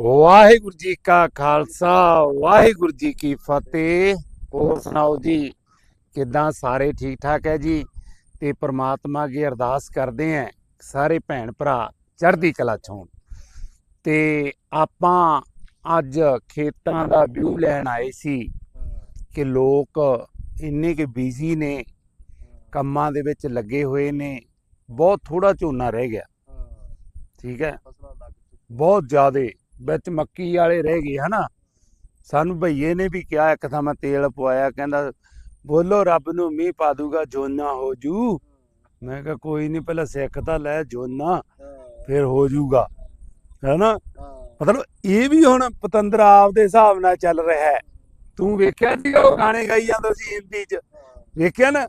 ਵਾਹਿਗੁਰੂ ਜੀ ਕਾ ਖਾਲਸਾ ਵਾਹਿਗੁਰੂ ਜੀ ਕੀ ਫਤਿਹ। ਹੋਰ ਸੁਣਾਓ ਜੀ ਕਿਦਾਂ ਸਾਰੇ ਠੀਕ ਠਾਕ ਹੈ ਜੀ? ਤੇ ਪ੍ਰਮਾਤਮਾ ਅੱਗੇ ਅਰਦਾਸ ਕਰਦੇ ਆਂ ਸਾਰੇ ਭੈਣ ਭਰਾ ਚੜ੍ਹਦੀ ਕਲਾ ਚ ਤੇ ਆਪਾਂ ਅੱਜ ਖੇਤਾਂ ਦਾ ਵਿਊ ਲੈਣ ਆਏ ਸੀ ਕਿ ਲੋਕ ਇੰਨੇ ਕਿ ਬਿਜ਼ੀ ਨੇ ਕੰਮਾਂ ਦੇ ਵਿੱਚ ਲੱਗੇ ਹੋਏ ਨੇ ਬਹੁਤ ਥੋੜਾ ਝੋਨਾ ਰਹਿ ਗਿਆ। ਠੀਕ ਹੈ। ਬਹੁਤ ਜ਼ਿਆਦੇ ਵਿੱਚ ਮੱਕੀ ਵਾਲੇ ਰਹਿ ਗਏ, ਹਨਾ। ਸਾਨੂੰ ਭਈਏ ਨੇ ਵੀ ਕਿਹਾ, ਇੱਕ ਥਾਂ ਮੈਂ ਤੇਲ ਪਵਾਇਆ, ਕਹਿੰਦਾ, ਬੋਲੋ ਰੱਬ ਨੂੰ ਮੀਂਹ ਪਾ ਦੂਗਾ, ਜੋਨਾ ਹੋ ਜੂ। ਮੈਂ ਕਿਹਾ, ਕੋਈ ਨਹੀਂ ਪਹਿਲਾਂ ਸਿੱਖ ਤਾਂ ਲੈ, ਜੋਨਾ, ਫਿਰ ਹੋ ਜੂਗਾ, ਹੈਨਾ। ਮਤਲਬ ਇਹ ਵੀ ਹੁਣ ਪਤੰਦਰ ਆਪ ਦੇ ਹਿਸਾਬ ਨਾਲ ਚੱਲ ਰਿਹਾ ਹੈ। ਤੂੰ ਵੇਖਿਆ ਸੀ ਉਹ ਗਾਣੇ ਗਾਈ ਜਾਂਦਾ ਸੀ ਹਿੰਦੀ 'ਚ? ਵੇਖਿਆ ਨਾ?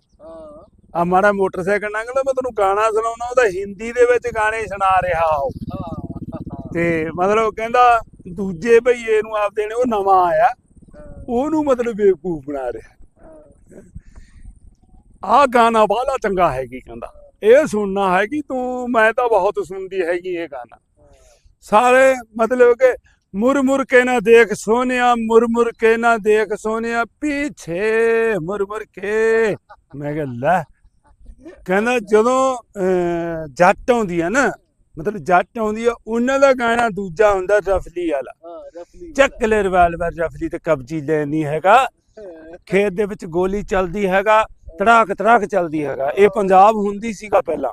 ਆ ਮਾੜਾ ਮੋਟਰਸਾਈਕਲ ਲੰਘਦਾ ਮੈਂ ਤੈਨੂੰ ਗਾਣਾ ਸੁਣਾਉਣਾ, ਉਹਦਾ ਹਿੰਦੀ ਦੇ ਵਿੱਚ ਗਾਣੇ ਸੁਣਾ ਰਿਹਾ ਉਹ। ਤੇ ਮਤਲਬ ਕਹਿੰਦਾ ਦੂਜੇ ਭਈਏ ਨੂੰ ਆਪਦੇ ਨੇ ਉਹ ਨਵਾਂ ਆਇਆ। ਉਹਨੂੰ ਮਤਲਬ ਬੇਵਕੂਫ ਬਣਾ ਰਿਹਾ। ਆ ਗਾਣਾ ਬਾਲਾ ਚੰਗਾ ਹੈਗੀ ਕਹਿੰਦਾ। ਇਹ ਸੁਣਨਾ ਹੈਗੀ ਤੂੰ ਮੈਂ ਤਾਂ ਬਹੁਤ ਸੁਣਦੀ ਹੈਗੀ ਇਹ ਗਾਣਾ। ਸਾਰੇ ਮਤਲਬ ਕਿ ਮੁਰ ਮੁਰ ਕੇ ਨਾ ਦੇਖ ਸੋਨਿਆ ਮੁਰ ਮੁਰ ਕੇ ਨਾ ਦੇਖ ਸੋਨਿਆ ਪਿੱਛੇ ਮੁਰ ਮੁਰ ਕੇ। ਮੈਂ ਕਿਹਾ ਲੈ। ਕਹਿੰਦਾ ਜਦੋਂ ਅਹ, ਜੱਟ ਆਉਂਦੀ ਆ ਨਾ ਮਤਲਬ ਜੱਟ ਆਉਂਦੀ ਆ ਉਹਨਾਂ ਦਾ ਗਾਣਾ ਦੂਜਾ ਹੁੰਦਾ ਰਫਲੀ ਵਾਲਾ। ਚੱਕ ਲੈ ਰਿਵਾਲਵਰ ਰਫਲੀ ਤੇ ਕਬਜੀ ਲੈਣੀ ਹੈਗਾ। ਖੇਤ ਦੇ ਵਿੱਚ ਗੋਲੀ ਚੱਲਦੀ ਹੈਗਾ ਧੜਾਕ ਧੜਾਕ ਚੱਲਦੀ ਹੈਗਾ। ਇਹ ਪੰਜਾਬ ਹੁੰਦੀ ਸੀਗਾ ਪਹਿਲਾਂ।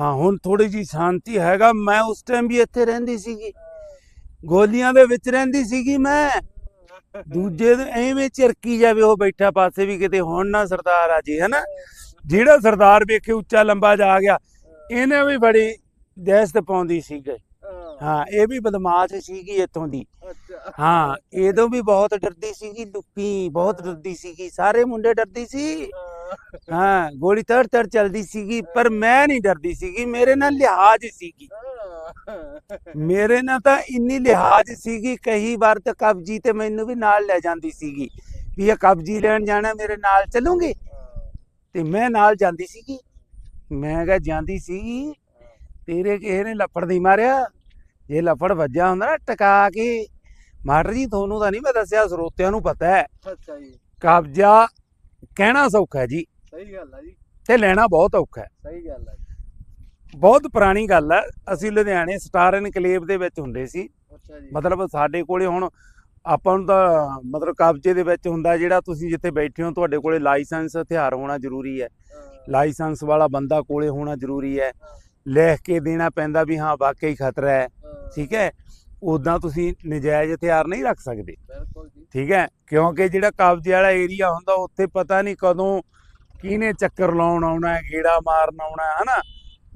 ਹਾਂ। ਹੁਣ ਥੋੜੀ ਜੀ ਸ਼ਾਂਤੀ ਹੈਗਾ। ਮੈਂ ਉਸ ਟਾਈਮ ਵੀ ਇੱਥੇ ਰਹਿੰਦੀ ਸੀਗੀ। ਗੋਲੀਆਂ ਦੇ ਵਿੱਚ ਰਹਿੰਦੀ ਸੀਗੀ ਮੈਂ। ਦੂਜੇ ਦੇ ਐਵੇਂ ਚਿਰਕੀ ਜਾਵੇ ਉਹ ਬੈਠਾ ਪਾਸੇ ਵੀ ਕਿਤੇ ਹੁਣ ਨਾ ਸਰਦਾਰ ਆ ਜੀ ਹੈਨਾ? ਜਿਹੜਾ ਸਰਦਾਰ ਵੇਖੇ ਉੱਚਾ ਲੰਬਾ ਜਾ ਗਿਆ। ਇਹਨੇ ਵੀ ਬੜੀ ਦਹਿਸ਼ਤ ਪਾਉਂਦੀ ਸੀਗੇ। ਹਾਂ। ਇਹ ਵੀ ਬਦਮਾਸ਼ ਸੀਗੀ ਇੱਥੋਂ ਦੀ। ਹਾਂ ਇਹਦੋਂ ਵੀ ਬਹੁਤ ਡਰਦੀ ਸੀਗੀ ਲੁੱਪੀ ਬਹੁਤ ਡਰਦੀ ਸੀਗੀ ਸਾਰੇ ਮੁੰਡੇ ਡਰਦੀ ਸੀ। ਹਾਂ। ਗੋਲੀ ਤੜ ਤੜ ਚੱਲਦੀ ਸੀਗੀ ਪਰ ਮੈਂ ਨਹੀਂ ਡਰਦੀ ਸੀਗੀ ਮੇਰੇ ਨਾਲ ਲਿਹਾਜ਼ ਸੀਗੀ। ਮੇਰੇ ਨਾਲ ਤਾਂ ਇੰਨੀ ਲਿਹਾਜ਼ ਸੀਗੀ ਕਈ ਵਾਰ ਤਾਂ ਕਬਜੀ ਤੇ ਮੈਨੂੰ ਵੀ ਨਾਲ ਲੈ ਜਾਂਦੀ ਸੀਗੀ ਵੀ ਇਹ ਕਬਜੀ ਲੈਣ ਜਾਣਾ ਮੇਰੇ ਨਾਲ ਚੱਲੂਗੇ? ਤੇ ਮੈਂ ਨਾਲ ਜਾਂਦੀ ਸੀਗੀ। ਮੈਂ ਕਿਹਾ ਜਾਂਦੀ ਸੀ ਤੇਰੇ ਕਿਸੇ ਨੇ ਲੱਫੜ ਦੀ ਮਾਰਿਆ। ਜੇ ਲੱਫੜ ਵੱਜਾ ਹੁੰਦਾ ਨਾ ਟਕਾ ਕੇ ਮਾਟਰ ਜੀ ਤੁਹਾਨੂੰ ਤਾਂ ਨਹੀਂ ਮੈਂ ਦੱਸਿਆ ਸਰੋਤਿਆਂ ਨੂੰ ਪਤਾ ਹੈ। ਅੱਛਾ ਜੀ। ਕਬਜ਼ਾ ਕਹਿਣਾ ਸੌਖਾ ਹੈ ਜੀ। ਸਹੀ ਗੱਲ ਆ ਜੀ। ਤੇ ਲੈਣਾ ਬਹੁਤ ਔਖਾ ਹੈ। ਸਹੀ ਗੱਲ ਆ ਬਹੁਤ ਪੁਰਾਣੀ ਗੱਲ ਹੈ ਅਸੀਂ ਲੁਧਿਆਣੇ ਸਟਾਰ ਇਨਕਲੇਵ ਦੇ ਵਿੱਚ ਹੁੰਦੇ ਸੀ। ਅੱਛਾ ਜੀ। ਮਤਲਬ ਸਾਡੇ ਕੋਲੇ ਹੁਣ ਆਪਾਂ ਨੂੰ ਤਾਂ ਮਤਲਬ ਕਬਜ਼ੇ ਦੇ ਵਿੱਚ ਹੁੰਦਾ ਜਿਹੜਾ ਤੁਸੀਂ ਜਿੱਥੇ ਬੈਠੇ ਹੋ ਤੁਹਾਡੇ ਕੋਲੇ ਲਾਇਸੈਂਸ ਹਥਿਆਰ ਹੋਣਾ ਜ਼ਰੂਰੀ ਹੈ। ਲਾਇਸੈਂਸ ਵਾਲਾ ਬੰਦਾ ਕੋਲੇ ਹੋਣਾ ਜ਼ਰੂਰੀ ਹੈ। ਲਿਖ ਕੇ ਦੇਣਾ ਪੈਂਦਾ ਵੀ ਹਾਂ ਵਾਕਈ ਖਤਰਾ ਹੈ। ਠੀਕ ਹੈ? ਉਦਾਂ ਤੁਸੀਂ ਨਜਾਇਜ਼ ਹਥਿਆਰ ਨਹੀਂ ਰੱਖ ਸਕਦੇ। ਠੀਕ ਹੈ? ਕਿਉਂਕਿ ਜਿਹੜਾ ਕਬਜ਼ੇ ਵਾਲਾ ਏਰੀਆ ਹੁੰਦਾ ਉੱਥੇ ਪਤਾ ਨਹੀਂ ਕਦੋਂ ਕਿਹਨੇ ਚੱਕਰ ਲਾਉਣ ਆਉਣਾ ਹੈ ਗੇੜਾ ਮਾਰਨ ਆਉਣਾ ਹੈ ਹਨਾ?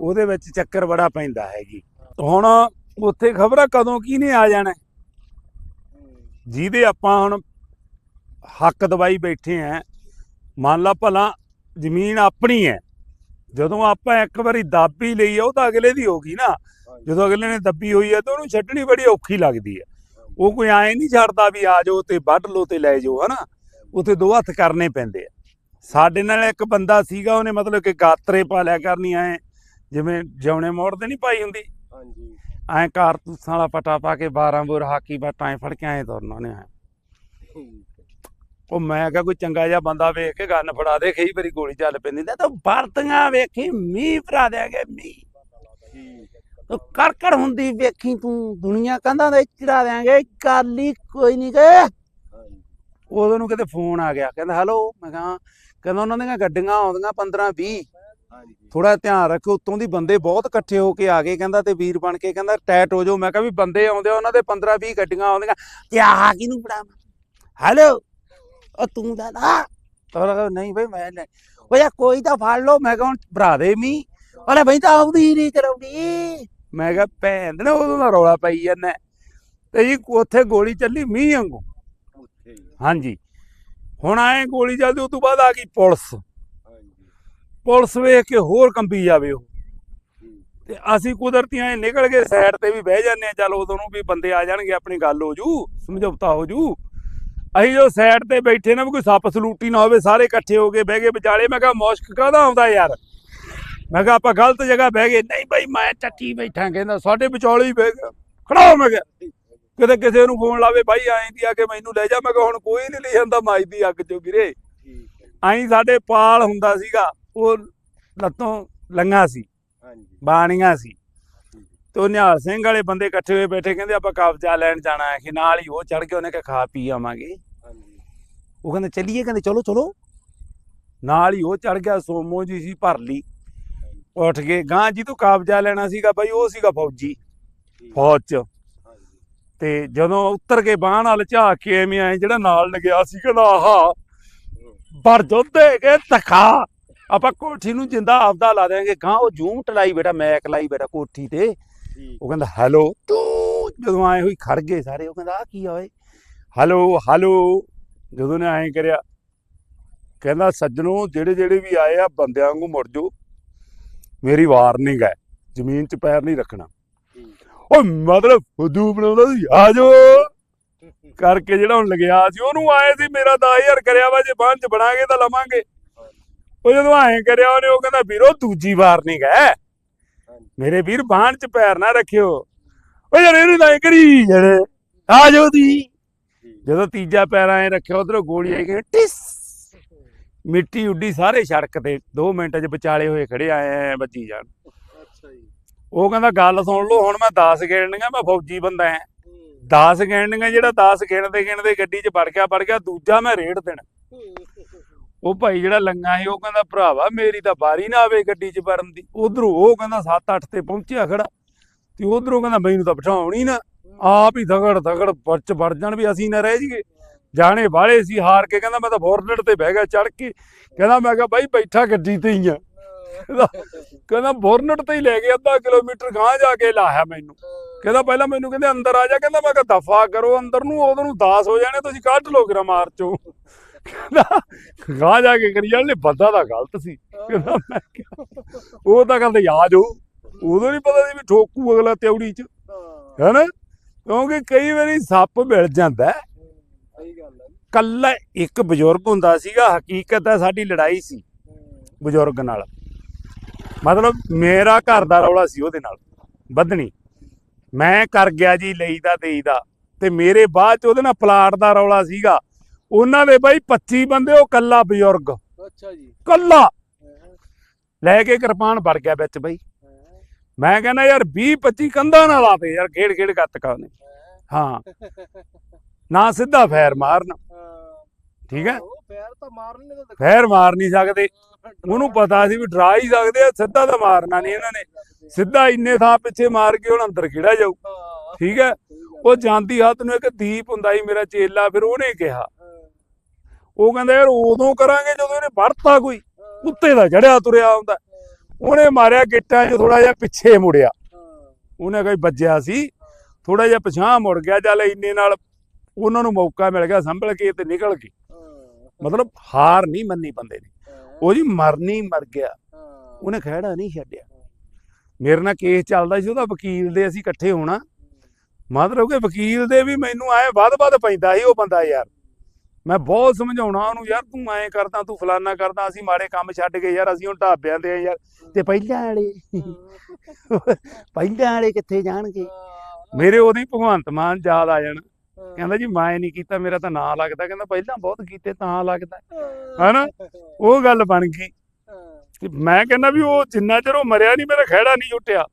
ਉਹਦੇ ਵਿੱਚ ਚੱਕਰ ਬੜਾ ਪੈਂਦਾ ਹੈਗੀ। ਹੁਣ ਉੱਥੇ ਖਬਰਾਂ ਕਦੋਂ ਕਿਹਨੇ ਆ ਜਾਣਾ? ਜਿਹਦੇ ਆਪਾਂ ਹੁਣ ਹੱਕ ਦਵਾਈ ਬੈਠੇ ਆ ਮੰਨ ਲਾ ਭਲਾ ਜ਼ਮੀਨ ਆਪਣੀ ਹੈ ਜਦੋਂ ਆਪਾਂ ਇੱਕ ਵਾਰੀ ਦਾਬੀ ਲਈ ਆ ਉਹ ਤਾਂ ਅਗਲੇ ਦੀ ਹੋ ਗਈ ਨਾ। ਜਦੋਂ ਅਗਲੇ ਨੇ ਦੱਬੀ ਹੋਈ ਹੈ ਤਾਂ ਉਹਨੂੰ ਛੱਡਣੀ ਬੜੀ ਔਖੀ ਲੱਗਦੀ ਹੈ ਉਹ ਕੋਈ ਐ ਨਹੀਂ ਛੱਡਦਾ ਵੀ ਆ ਜਾਓ ਤੇ ਵੱਢ ਲਓ ਤੇ ਲੈ ਜਾਓ ਹਨਾ। ਉਥੇ ਦੋ ਹੱਥ ਕਰਨੇ ਪੈਂਦੇ ਆ। ਸਾਡੇ ਨਾਲ ਇੱਕ ਬੰਦਾ ਸੀਗਾ ਉਹਨੇ ਮਤਲਬ ਕਿ ਗਾਤਰੇ ਪਾ ਲਿਆ ਕਰਨੀ ਐ। ਜਿਵੇਂ ਜਿਉਣੇ ਮੋੜ ਤੇ ਨਹੀਂ ਪਾਈ ਹੁੰਦੀ। ਹਾਂਜੀ। ਐ ਕਾਰਤੂਸਾਂ ਵਾਲਾ ਪਟਾ ਪਾ ਕੇ 12 ਬੋਰ ਹਾਕੀ ਬਾਟਾਂ ਐ ਫੜ ਕੇ ਐ ਤੁਰਨਾ ਉਹਨੇ ਐਂ। ਉਹ ਮੈਂ ਕਿਹਾ ਕੋਈ ਚੰਗਾ ਜਿਹਾ ਬੰਦਾ ਵੇਖ ਕੇ ਗੰਨ ਫੜਾ ਦੇ ਕਈ ਵਾਰੀ ਗੋਲੀ ਚੱਲ ਪੈਂਦੀ। ਤਾਂ ਤੂੰ ਵਰਤੀਆਂ ਵੇਖੀ ਮੀਂਹ ਭਰਾ ਦਿਆਂਗੇ ਮੀਂਹ। ਤੂੰ ਕਰ ਹੁੰਦੀ ਵੇਖੀ ਤੂੰ ਦੁਨੀਆ ਕੰਧਾਂ ਦੇ ਚੜਾ ਦਿਆਂਗੇ ਕਾਲੀ ਕੋਈ ਨਹੀਂ ਗਏ ਉਦੋਂ ਨੂੰ ਕਿਤੇ ਫੋਨ ਆ ਗਿਆ ਕਹਿੰਦਾ ਹੈਲੋ। ਮੈਂ ਕਿਹਾ ਕਹਿੰਦਾ ਉਹਨਾਂ ਦੀਆਂ ਗੱਡੀਆਂ ਆਉਂਦੀਆਂ 15 20 ਥੋੜਾ ਧਿਆਨ ਰੱਖੋ ਉਤੋਂ ਦੀ ਬੰਦੇ ਬਹੁਤ ਇਕੱਠੇ ਹੋ ਕੇ ਆ ਗਏ ਕਹਿੰਦਾ ਤੇ ਵੀਰ ਬਣ ਕੇ ਕਹਿੰਦਾ ਟੈਟ ਹੋ ਜਾਓ। ਮੈਂ ਕਿਹਾ ਵੀ ਬੰਦੇ ਆਉਂਦੇ ਆ, ਉਹਨਾਂ ਦੇ 15 20 ਗੱਡੀਆਂ ਆਉਂਦੀਆਂ। ਤੇ ਆਹ ਕਿਹਨੂੰ ਫੜਾਵਾਂ? ਹੈਲੋ। ਉਹ ਤੂੰ ਦਾ ਨਾ। ਤਾਂ ਉਹਨੇ ਕਿਹਾ, ਨਹੀਂ ਬਈ ਮੈਂ ਨਹੀਂ ਉਹ ਯਾ ਕੋਈ ਤਾਂ ਫੜ ਲਓ। ਮੈਂ ਕਹਾਂ ਭਰਾ ਦੇ ਮੀ ਉਹਨੇ ਬਈ ਤਾਂ ਆਉਦੀ ਨਹੀਂ ਕਰਾਉਣੀ ਮੈਂ ਕਿਹਾ ਭੈਣ ਦੇ ਨਾ ਉਦੋਂ ਦਾ ਰੌਲਾ ਪਈ ਜਾਂਦਾ। ਤੇ ਜੀ ਉੱਥੇ ਗੋਲੀ ਚੱਲੀ ਮੀਂਹ ਵਾਂਗੂ। ਹਾਂਜੀ। ਹੁਣ ਆਏ ਗੋਲੀ ਚੱਲਦੀ ਉਸ ਤੋਂ ਬਾਅਦ ਆ ਗਈ ਪੁਲਿਸ। ਹਾਂਜੀ। ਪੁਲਿਸ ਵੇਖ ਕੇ ਹੋਰ ਕੰਬੀ ਜਾਵੇ ਉਹ। ਤੇ ਅਸੀਂ ਕੁਦਰਤੀ ਐ ਨਿਕਲ ਕੇ ਸਾਈਡ ਤੇ ਵੀ ਬਹਿ ਜਾਂਦੇ ਆ ਚੱਲ ਉਦੋਂ ਨੂੰ ਵੀ ਬੰਦੇ ਆ ਜਾਣਗੇ ਆਪਣੀ ਗੱਲ ਹੋ ਜੂ ਸਮਝੌਤਾ ਹੋ ਜੂ। ਅਸੀਂ ਜੋ ਸਾਈਡ ਤੇ ਬੈਠੇ ਨਾ ਵੀ ਕੋਈ ਸੱਪ ਸਲੂਟੀ ਨਾ ਹੋਵੇ ਸਾਰੇ ਇਕੱਠੇ ਹੋ ਕੇ ਬਹਿ ਗਏ ਵਿਚਾਲੇ। ਮੈਂ ਕਿਹਾ ਮੁਸ਼ਕ ਕਾਹਦਾ ਆਉਂਦਾ ਯਾਰ? ਮੈਂ ਕਿਹਾ ਆਪਾਂ ਗਲਤ ਜਗ੍ਹਾ ਬਹਿ ਗਏ। ਨਹੀਂ ਬਈ ਮੈਂ ਟੱਟੀ ਬੈਠਾ ਕਹਿੰਦਾ ਸਾਡੇ ਵਿਚਾਲੇ ਹੀ ਬਹਿ ਗਿਆ। ਖੜਾ ਹੋ ਮੈਂ ਕਿਹਾ। ਕਿਤੇ ਕਿਸੇ ਨੂੰ ਫੋਨ ਲਾਵੇ ਬਾਈ ਐਂ ਦੀ ਆ ਕੇ ਮੈਨੂੰ ਲੈ ਜਾ। ਮੈਂ ਕਿਹਾ ਹੁਣ ਕੋਈ ਨਹੀਂ ਲੈ ਜਾਂਦਾ ਮਾਈ ਦੀ ਅੱਗ ਚੋਂ ਵੀਰੇ ਜੀ, ਐਂ ਸਾਡੇ ਪਾਲ ਹੁੰਦਾ ਸੀਗਾ ਉਹ ਲੱਤੋਂ ਲੰਗਾ ਸੀ ਹਾਂਜੀ। ਬਾਣੀਆਂ ਸੀ। ਤੇ ਉਹ ਨਿਹਾਲ ਸਿੰਘ ਵਾਲੇ ਬੰਦੇ ਇਕੱਠੇ ਹੋਏ ਬੈਠੇ ਕਹਿੰਦੇ ਆਪਾਂ ਕਬਜ਼ਾ ਲੈਣ ਜਾਣਾ ਹੈ ਕਿ ਨਾਲ ਹੀ ਉਹ ਚੜ ਕੇ ਉਹਨੇ ਕਿਹਾ ਖਾ ਪੀ ਆਵਾਂਗੇ। ਉਹ ਕਹਿੰਦੇ ਚੱਲੀਏ ਕਹਿੰਦੇ ਚਲੋ ਚਲੋ। ਨਾਲ ਹੀ ਉਹ ਚੜ ਗਿਆ ਸੋਮੋ ਜੀ ਸੀ ਭਰ ਲਈ। ਉੱਠ ਕੇ ਗਾਂ ਜੀ ਤੋਂ ਕਬਜ਼ਾ ਲੈਣਾ ਸੀਗਾ ਬਾਈ ਉਹ ਸੀਗਾ ਫੌਜੀ ਫੌਜ ਚ। ਤੇ ਜਦੋਂ ਉੱਤਰ ਕੇ ਬਾਣ ਵਾਲ ਝਾਕ ਕੇ ਐਵੇਂ ਆਏ ਜਿਹੜਾ ਨਾਲ ਲੱਗਿਆ ਸੀ ਕਹਿੰਦਾ ਆਹਾ। ਪਰ ਜੋਧੇ ਕੇ ਤਖਾ ਆਪਾਂ ਕੋਠੀ ਨੂੰ ਜਿੰਦਾ ਆਪਦਾ ਲਾ ਦੇਾਂਗੇ ਗਾਂ ਉਹ ਜੂਮ ਲਾਈ ਬੈਠਾ ਮੈਕ ਲਾਈ ਬੈਠਾ ਕੋਠੀ ਤੇ। ਉਹ ਕਹਿੰਦਾ ਹੈਲੋ। ਤੂੰ ਜਦੋਂ ਆਏ ਹੋਈ ਖੜ ਗਏ ਸਾਰੇ। ਉਹ ਕਹਿੰਦਾ ਆ ਕੀ ਆ ਓਏ? Hello hello. ਜਦੋਂ ਨੇ ਐਂ ਕਰਿਆ, ਕਹਿੰਦਾ, ਸੱਜਣੋ, ਜਿਹੜੇ ਜਿਹੜੇ ਵੀ ਆਏ ਆ, ਬੰਦਿਆਂ ਵਾਂਗੂ ਮੁੜ ਜਾਓ। ਮੇਰੀ ਵਾਰਨਿੰਗ ਹੈ, ਜ਼ਮੀਨ 'ਚ ਪੈਰ ਨਹੀਂ ਰੱਖਣਾ। ਠੀਕ ਮਤਲਬ ਫੁੱਦੂ ਬਣਾਉਂਦਾ ਸੀ, ਆ ਜਾਓ। ਕਰਕੇ ਜਿਹੜਾ ਹੁਣ ਲਗਿਆ ਸੀ, ਉਹਨੂੰ ਆਏ ਸੀ, ਮੇਰਾ 10000 ਕਰਿਆ ਵਾ, ਜੇ ਬਾਂਹ 'ਚ ਬਣਾਗੇ ਤਾਂ ਲਵਾਂਗੇ। ਉਹ ਜਦੋਂ ਐਂ ਕਰਿਆ, ਉਹਨੇ ਉਹ ਕਹਿੰਦਾ, ਵੀਰੋ, ਦੂਜੀ ਵਾਰਨਿੰਗ ਹੈ। ਹਾਂਜੀ ਮੇਰੇ ਵੀਰ ਬਾਣ ਚ ਪੈਰ ਨਾ ਰੱਖਿਓ। ਓ ਯਾਰ, ਇਹਨੂੰ ਤਾਂ ਕਰੀ ਜਿਹੜੇ ਆ ਜਾਓ ਦੀ ਜਦੋਂ ਤੀਜਾ ਪੈਰ ਐ ਰੱਖਿਆ ਉਧਰੋਂ ਗੋਲੀ ਆਈ ਗਈ ਟਿਸ! ਮਿੱਟੀ ਉੱਡੀ ਸਾਰੇ ਸੜਕ ਤੇ 2 ਮਿੰਟ ਚ ਵਿਚਾਲੇ ਹੋਏ ਖੜੇ ਆਏ ਵੱਜੀ ਜਾਣ। ਅੱਛਾ ਜੀ। ਉਹ ਕਹਿੰਦਾ ਗੱਲ ਸੁਣ ਲਓ ਹੁਣ ਮੈਂ 10 ਗਿਣਨੀਆਂ ਮੈਂ ਫੌਜੀ ਬੰਦਾ ਐ। 10 ਗਿਣਨੀਆਂ ਜਿਹੜਾ 10 ਗਿਣਦੇ ਗਿਣਦੇ ਗੱਡੀ 'ਚ ਵੜ ਗਿਆ ਵੜ ਗਿਆ ਦੂਜਾ ਮੈਂ ਰੇੜ ਦੇਣਾ। ਉਹ ਭਾਈ ਜਿਹੜਾ ਲੰਗਾ ਸੀ ਉਹ ਕਹਿੰਦਾ ਭਰਾਵਾ ਮੇਰੀ ਤਾਂ ਬਾਰੀ ਨਾ ਆਵੇ ਗੱਡੀ 'ਚ ਵੜਨ ਦੀ। ਉਧਰੋਂ ਉਹ ਕਹਿੰਦਾ 7-8 ਤੇ ਪਹੁੰਚਿਆ ਖੜਾ। ਤੇ ਉਧਰੋਂ ਕਹਿੰਦਾ ਮੈਨੂੰ ਤਾਂ ਬਿਠਾਉਣੀ ਨਾ। ਆਪ ਹੀ ਧਗੜ ਧਗੜ ਬੱਚ ਵੜ ਜਾਣ ਵੀ ਅਸੀਂ ਨਾ ਰਹਿ ਜੀਏ ਜਾਣੇ ਵਾਲੇ ਸੀ ਹਾਰ ਕੇ ਕਹਿੰਦਾ ਮੈਂ ਤਾਂ ਫੋਰਨਟ ਤੇ ਬਹਿ ਗਿਆ ਚੜ ਕੇ। ਕਹਿੰਦਾ ਮੈਂ ਕਿਹਾ ਬਾਈ ਬੈਠਾ ਗੱਡੀ ਤੇ ਹੀ ਆ। ਕਹਿੰਦਾ ਫੋਰਨਟ ਤੇ ਹੀ ਲੈ ਕੇ ਅੱਧਾ ਕਿਲੋਮੀਟਰ ਗਾਂ ਜਾ ਕੇ ਲਾਇਆ ਮੈਨੂੰ। ਕਹਿੰਦਾ ਪਹਿਲਾਂ ਮੈਨੂੰ ਕਹਿੰਦੇ ਅੰਦਰ ਆ ਜਾ ਕਹਿੰਦਾ ਮੈਂ ਕਿਹਾ ਦਫਾ ਕਰੋ ਅੰਦਰ ਨੂੰ ਉਦੋਂ ਨੂੰ 10 ਹੋ ਜਾਣੇ ਤੁਸੀਂ ਕੱਢ ਲੋ ਗ੍ਰਾਮਾਰ ਚੋਂ ਕਹਿੰਦਾ ਗਾਂ ਜਾ ਕੇ ਕਰੀ ਜਾਣੇ ਬੰਦਾ ਤਾਂ ਗਲਤ ਸੀ। ਕਹਿੰਦਾ ਮੈਂ ਕਿਹਾ ਉਹ ਤਾਂ ਕਹਿੰਦੇ ਯਾਦ ਹੋ। ਉਦੋਂ ਨਹੀਂ ਪਤਾ ਸੀ ਵੀ ਠੋਕੂ ਅਗਲਾ ਤਿਉੜੀ ਚ। ਹੈਨਾ? ਕਿਉਂਕਿ ਕਈ ਵਾਰੀ ਸੱਪ ਮਿਲ ਜਾਂਦਾ। ਸਹੀ ਗੱਲ ਹੈ ਕੱਲਾ ਇੱਕ ਬਜ਼ੁਰਗ ਹੁੰਦਾ ਸੀਗਾ ਹਕੀਕਤ ਹੈ ਸਾਡੀ ਲੜਾਈ ਸੀ ਬਜ਼ੁਰਗ ਨਾਲ। ਮਤਲਬ ਮੇਰਾ ਘਰ ਦਾ ਰੌਲਾ ਸੀ ਉਹਦੇ ਨਾਲ ਵਧਣੀ। ਮੈਂ ਕਰ ਗਿਆ ਜੀ ਲਈਦਾ ਦੇਈਦਾ। ਤੇ ਮੇਰੇ ਬਾਅਦ ਚ ਉਹਦੇ ਨਾਲ ਪਲਾਟ ਦਾ ਰੌਲਾ ਸੀਗਾ। ਉਹਨਾਂ ਦੇ ਬਾਈ 25 ਬੰਦੇ ਉਹ ਕੱਲਾ ਬਜ਼ੁਰਗ। ਅੱਛਾ ਜੀ। ਕੱਲਾ। ਲੈ ਕੇ ਕਿਰਪਾਨ ਵੜ ਗਿਆ ਵਿੱਚ ਬਈ। ਮੈਂ ਕਹਿੰਦਾ ਯਾਰ 20 25 ਕੰਧਾਂ ਨਾਲ ਆਤੇ ਯਾਰ ਖੇਡ ਖੇਡ ਗੱਤ ਕਾ ਉਹਨੇ ਹਾਂ। ਨਾ ਸਿੱਧਾ ਫੈਰ ਮਾਰਨ। ਠੀਕ ਹੈ? ਪੈਰ ਤਾਂ ਮਾਰਨੇ ਦਾ ਫੈਰ ਮਾਰ ਨਹੀਂ ਸਕਦੇ। ਉਹਨੂੰ ਪਤਾ ਸੀ ਵੀ ਡਰਾ ਹੀ ਸਕਦੇ ਆ ਸਿੱਧਾ ਤਾਂ ਮਾਰਨਾ ਨਹੀਂ ਇਹਨਾਂ ਨੇ। ਸਿੱਧਾ ਇੰਨੇ ਥਾਂ ਪਿੱਛੇ ਮਾਰ ਕੇ ਹੁਣ ਅੰਦਰ ਖਿੜਾ ਜਾਊ। ਠੀਕ ਹੈ? ਉਹ ਜਾਂਦੀ ਹੱਥ ਨੂੰ ਇੱਕ ਦੀਪ ਹੁੰਦਾ ਸੀ ਮੇਰਾ ਚੇਲਾ ਫਿਰ ਉਹਨੇ ਕਿਹਾ। ਉਹ ਕਹਿੰਦਾ ਯਾਰ ਉਦੋਂ ਕਰਾਂਗੇ ਜਦੋਂ ਇਹਨੇ ਵੜਤਾ ਕੋਈ। ਉੱਤੇ ਦਾ ਚੜਿਆ ਤੁਰਿਆ ਹੁੰਦਾ ਉਹਨੇ ਮਾਰਿਆ ਗਿੱਟਾਂ 'ਚ ਥੋੜਾ ਜਿਹਾ ਪਿੱਛੇ ਮੁੜਿਆ। ਉਹਨੇ ਕੋਈ ਵੱਜਿਆ ਸੀ। ਥੋੜਾ ਜਿਹਾ ਪਛਾਂ ਮੁੜ ਗਿਆ ਚੱਲ ਇੰਨੇ ਨਾਲ ਉਹਨਾਂ ਨੂੰ ਮੌਕਾ ਮਿਲ ਗਿਆ ਸੰਭਲ ਕੇ ਤੇ ਨਿਕਲ ਗਏ। ਮਤਲਬ ਹਾਰ ਨਹੀਂ ਮੰਨੀ ਬੰਦੇ ਨੇ। ਉਹ ਜੀ ਮਰਨੀ ਮਰ ਗਿਆ। ਉਹਨੇ ਖਹਿੜਾ ਨਹੀਂ ਛੱਡਿਆ। ਮੇਰੇ ਨਾਲ ਕੇਸ ਚੱਲਦਾ ਸੀ ਉਹਦਾ ਵਕੀਲ ਦੇ ਅਸੀਂ ਇਕੱਠੇ ਹੋਣਾ। ਮਤਲਬ ਕਿ ਵਕੀਲ ਦੇ ਵੀ ਮੈਨੂੰ ਐ ਵੱਧ-ਵੱਧ ਪੈਂਦਾ ਸੀ ਉਹ ਬੰਦਾ ਯਾਰ। ਮੈਂ ਬਹੁਤ ਸਮਝਾਉਣਾ ਉਹਨੂੰ ਯਾਰ ਤੂੰ ਐਂ ਕਰਦਾ ਤੂੰ ਫਲਾਨਾ ਕਰਦਾ ਅਸੀਂ ਮਾੜੇ ਕੰਮ ਛੱਡ ਕੇ ਯਾਰ ਅਸੀਂ ਹੁਣ ਢਾਬਿਆਂ ਆ ਯਾਰ। ਤੇ ਪਹਿਲਾਂ ਵਾਲੇ ਪਹਿਲਾਂ ਵਾਲੇ ਕਿੱਥੇ ਜਾਣਗੇ? ਮੇਰੇ ਉਹਦੀ ਭਗਵੰਤ ਮਾਨ ਯਾਦ ਆ ਜਾਣ। ਕਹਿੰਦਾ ਜੀ ਮੈਂ ਨਹੀਂ ਕੀਤਾ ਮੇਰਾ ਤਾਂ ਨਾਂ ਲੱਗਦਾ। ਕਹਿੰਦਾ ਪਹਿਲਾਂ ਬਹੁਤ ਕੀਤੇ ਤਾਂ ਲੱਗਦਾ। ਹਨਾ? ਉਹ ਗੱਲ ਬਣ ਗਈ। ਤੇ ਮੈਂ ਕਹਿੰਦਾ ਵੀ ਉਹ ਜਿੰਨਾ ਚਿਰ ਉਹ ਮਰਿਆ ਨਹੀਂ ਮੇਰਾ ਖਹਿੜਾ ਨਹੀਂ ਛੁੱਟਿਆ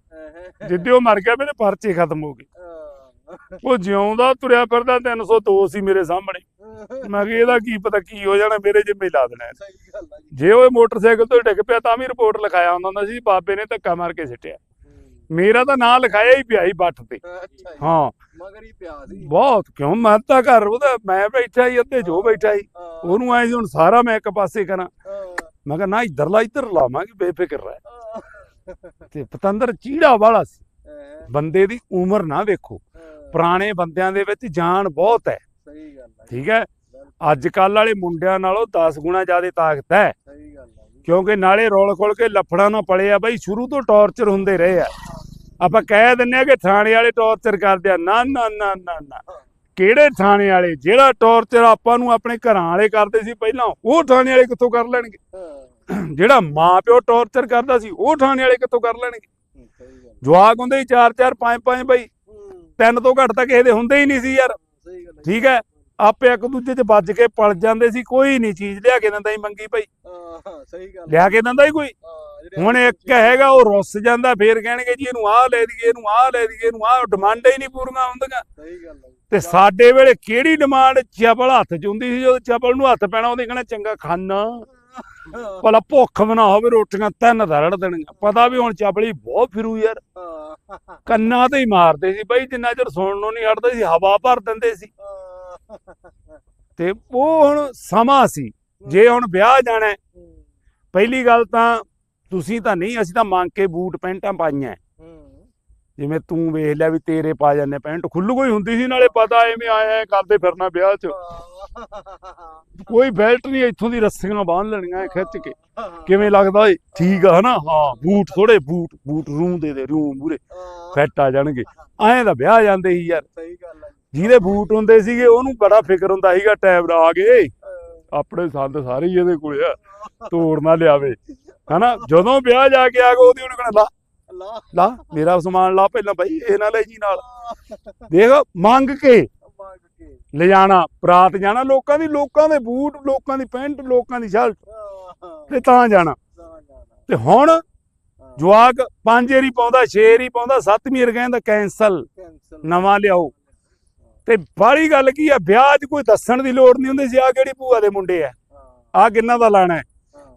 ਜਿੱਦੇ ਉਹ ਮਰ ਗਿਆ ਮੇਰੇ ਪਰਚੇ ਖਤਮ ਹੋ ਗਏ। ਉਹ ਜਿਉਂਦਾ ਤੁਰਿਆ ਫਿਰਦਾ 302 ਸੀ ਮੇਰੇ ਸਾਹਮਣੇ। ਮੈਂ ਕਿਹਾ ਇਹਦਾ ਕੀ ਪਤਾ ਕੀ ਹੋ ਜਾਣਾ ਮੇਰੇ ਜਿੰਮੇ ਲਾ ਦੇਣਾ ਇਹਨੇ। ਸਹੀ ਗੱਲ ਹੈ ਜੀ। ਉਹ ਮੋਟਰਸਾਈਕਲ ਤੋਂ ਡਿੱਗ ਪਿਆ ਤਾਂ ਵੀ ਰਿਪੋਰਟ ਲਿਖਾਇਆ ਹੁੰਦਾ ਹੁੰਦਾ ਸੀ ਬਾਬੇ ਨੇ ਧੱਕਾ ਮਾਰ ਕੇ ਸਿੱਟਿਆ। ਮੇਰਾ ਤਾਂ ਨਾਂ ਲਿਖਾਇਆ ਹੀ ਪਿਆ ਸੀ ਬੱਠ ਤੇ। ਹਾਂ। ਮਗਰ ਹੀ ਪਿਆ ਸੀ। ਬਹੁਤ ਕਿਉਂ? ਮੈਂ ਤਾਂ ਘਰ ਉਹਦਾ ਮੈਂ ਬੈਠਾ ਹੀ ਅੱਧੇ ਜੋ ਬੈਠਾ ਹੀ। ਉਹਨੂੰ ਐ ਹੁਣ ਸਾਰਾ ਮੈਂ ਇੱਕ ਪਾਸੇ ਕਰਾਂ। ਮੈਂ ਕਿਹਾ ਨਾ ਇੱਧਰਲਾ ਇੱਧਰ ਲਾਵਾਂਗੇ ਬੇਫਿਕਰ ਰਹਿ। ਤੇ ਪਤੰਦਰ ਚੀੜਾ ਵਾਲਾ ਸੀ। ਬੰਦੇ ਦੀ ਉਮਰ ਨਾ ਵੇਖੋ। ਪੁਰਾਣੇ ਬੰਦਿਆਂ ਦੇ ਵਿੱਚ ਜਾਨ ਬਹੁਤ ਹੈ। ਸਹੀ ਗੱਲ ਹੈ ਠੀਕ ਹੈ? ਅੱਜ ਕੱਲ ਵਾਲੇ ਮੁੰਡਿਆਂ ਨਾਲੋਂ 10 ਗੁਣਾ ਜ਼ਿਆਦਾ ਤਾਕਤ ਹੈ। ਸਹੀ ਗੱਲ ਹੈ ਜੀ। ਕਿਉਂਕਿ ਨਾਲੇ ਰੋਲ ਖੋਲ ਕੇ ਲੱਫੜਾਂ ਨਾਲ ਪਲੇ ਆ ਬਈ ਸ਼ੁਰੂ ਤੋਂ ਟੌਰਚਰ ਹੁੰਦੇ ਰਹੇ ਆ। ਆਪਾਂ ਕਹਿ ਦਿੰਨੇ ਆ ਕਿ ਥਾਣੇ ਵਾਲੇ ਟੌਰਚਰ ਕਰਦੇ ਆ। ਨਾ ਨਾ ਨਾ ਨਾ ਨਾ। ਕਿਹੜੇ ਥਾਣੇ ਵਾਲੇ? ਜਿਹੜਾ ਟੌਰਚਰ ਆਪਾਂ ਨੂੰ ਆਪਣੇ ਘਰਾਂ ਵਾਲੇ ਕਰਦੇ ਸੀ ਪਹਿਲਾਂ ਉਹ ਥਾਣੇ ਵਾਲੇ ਕਿੱਥੋਂ ਕਰ ਲੈਣਗੇ? ਜਿਹੜਾ ਮਾਂ ਪਿਓ ਟੌਰਚਰ ਕਰਦਾ ਸੀ ਉਹ ਥਾਣੇ ਵਾਲੇ ਕਿੱਥੋਂ ਕਰ ਲੈਣਗੇ? ਜਵਾਕ ਹੁੰਦੇ ਸੀ 4 4 5 5 ਬਈ। ਤਿੰਨ ਤੋਂ ਘੱਟ ਤਾਂ ਕਿਸੇ ਦੇ ਹੁੰਦੇ ਹੀ ਨਹੀਂ ਸੀ ਯਾਰ। ਠੀਕ ਹੈ? ਆਪੇ ਇੱਕ ਦੂਜੇ 'ਚ ਵੱਜ ਕੇ ਪਲ ਜਾਂਦੇ ਸੀ ਕੋਈ ਨਹੀਂ ਚੀਜ਼ ਲਿਆ ਕੇ ਦਿੰਦਾ ਹੀ ਮੰਗੀ ਭਾਈ। ਹਾਂ ਸਹੀ ਗੱਲ ਹੈ। ਲਿਆ ਕੇ ਦਿੰਦਾ ਹੀ ਕੋਈ ਹੁਣ ਇੱਕ ਹੈਗਾ ਉਹ ਰੁੱਸ ਜਾਂਦਾ ਫੇਰ ਕਹਿਣਗੇ ਜੀ ਇਹਨੂੰ ਆਹ ਲੈ ਦਈਏ ਇਹਨੂੰ ਆਹ ਲੈ ਦਈਏ ਇਹਨੂੰ ਆਹ ਡਿਮਾਂਡਾਂ ਹੀ ਨਹੀਂ ਪੂਰੀਆਂ ਹੁੰਦੀਆਂ। ਸਹੀ ਗੱਲ ਹੈ ਤੇ ਸਾਡੇ ਵੇਲੇ ਕਿਹੜੀ ਡਿਮਾਂਡ ਚਪਲ ਹੱਥ 'ਚ ਹੁੰਦੀ ਸੀ ਜਦੋਂ ਚਪਲ ਨੂੰ ਹੱਥ ਪੈਣਾ ਉਹਦੇ ਕਹਿਣਾ ਚੰਗਾ ਖਾਣਾ ਭਲਾ ਭੁੱਖ ਬਣਾ ਹੋਵੇ, ਰੋਟੀਆਂ ਤਿੰਨ ਧਰੜ ਦੇਣੀਆਂ। ਪਤਾ ਵੀ ਹੁਣ ਚਾਬਲੀ ਬਹੁਤ ਫਿਰੂ ਯਾਰ। ਕੰਨਾਂ ਤੇ ਹੀ ਮਾਰਦੇ ਸੀ ਬਈ, ਜਿੰਨਾ ਚਿਰ ਸੁਣਨ ਨੂੰ ਨਹੀਂ ਹਟਦੇ ਸੀ, ਹਵਾ ਭਰ ਦਿੰਦੇ ਸੀ। ਤੇ ਉਹ ਹੁਣ ਸਮਾਂ ਸੀ। ਜੇ ਹੁਣ ਵਿਆਹ ਜਾਣਾ ਪਹਿਲੀ ਗੱਲ ਤਾਂ ਤੁਸੀਂ ਤਾਂ ਨਹੀਂ, ਅਸੀਂ ਤਾਂ ਮੰਗ ਕੇ ਬੂਟ, ਪੈਂਟਾਂ ਪਾਈਆਂ। ਜਿਵੇਂ ਤੂੰ ਵੇਖ ਲਿਆ ਵੀ ਤੇਰੇ ਪਾ ਜਾਂਦੇ ਪੈਂਟ ਖੁੱਲ੍ਹ ਕੋਈ ਹੁੰਦੀ ਸੀ ਨਾਲੇ ਪਤਾ ਐਵੇਂ ਆਇਆ ਕਰਦੇ ਫਿਰਨਾ ਵਿਆਹ 'ਚ। ਕੋਈ ਬੈਲਟ ਨਹੀਂ ਇੱਥੋਂ ਦੀ ਰੱਸੀਆਂ ਬਾਂਧ ਲੈਣੀਆਂ ਐ ਖਿੱਚ ਕੇ। ਕਿਵੇਂ ਲੱਗਦਾ ਏ? ਠੀਕ ਆ ਹਨਾ? ਹਾਂ ਬੂਟ ਥੋੜੇ ਬੂਟ ਬੂਟ ਰੂਮ ਦੇ ਦੇ ਰੂਮ ਮੂਰੇ। ਫਿੱਟ ਆ ਜਾਣਗੇ। ਐਂ ਤਾਂ ਵਿਆਹ ਜਾਂਦੇ ਸੀ ਯਾਰ। ਸਹੀ ਗੱਲ ਹੈ ਜਿਹਦੇ ਬੂਟ ਹੁੰਦੇ ਸੀਗੇ ਉਹਨੂੰ ਬੜਾ ਫਿਕਰ ਹੁੰਦਾ ਸੀਗਾ ਟਾਈਮ ਆ ਗਏ ਆਪਣੇ ਸੰਦ ਸਾਰੇ ਹੀ ਇਹਦੇ ਕੋਲੇ ਆ। ਤੋੜ ਨਾ ਲਿਆਵੇ। ਹਨਾ? ਜਦੋਂ ਵਿਆਹ ਜਾ ਕੇ ਆ ਗਿਆ ਉਹਦੀ ਉਹਨੇ ਕਹਿਣਾ ਲਾ। ਲਾ ਮੇਰਾ ਸਮਾਨ ਲਾ ਪਹਿਲਾਂ ਬਾਈ ਇਹ ਨਾ ਲੈ ਜੀ ਨਾਲ। ਦੇਖ ਮੰਗ ਕੇ ਮੰਗ ਕੇ। ਲਿਜਾਣਾ ਬਰਾਤ ਜਾਣਾ ਲੋਕਾਂ ਦੀ ਲੋਕਾਂ ਦੇ ਬੂਟ ਲੋਕਾਂ ਦੀ ਪੈਂਟ ਲੋਕਾਂ ਦੀ ਸ਼ਰਟ। ਤੇ ਤਾਂ ਜਾਣਾ। ਜਾਣਾ ਜਾਣਾ। ਤੇ ਹੁਣ ਜਵਾਕ ਪੰਜ ਏਰੀ ਪਾਉਂਦਾ ਛੇ ਏਰੀ ਪਾਉਂਦਾ ਸੱਤਵੀਂ ਏਰ ਕਹਿੰਦਾ ਕੈਂਸਲ। ਕੈਂਸਲ। ਨਵਾਂ ਲਿਆਓ। ਤੇ ਬਾਹਲੀ ਗੱਲ ਕੀ ਆ ਵਿਆਹ 'ਚ ਕੋਈ ਦੱਸਣ ਦੀ ਲੋੜ ਨਹੀਂ ਹੁੰਦੀ ਸੀ ਆ ਕਿਹੜੀ ਭੂਆ ਦੇ ਮੁੰਡੇ ਆ? ਆ ਕਿੰਨਾ ਦਾ ਲਾਣਾ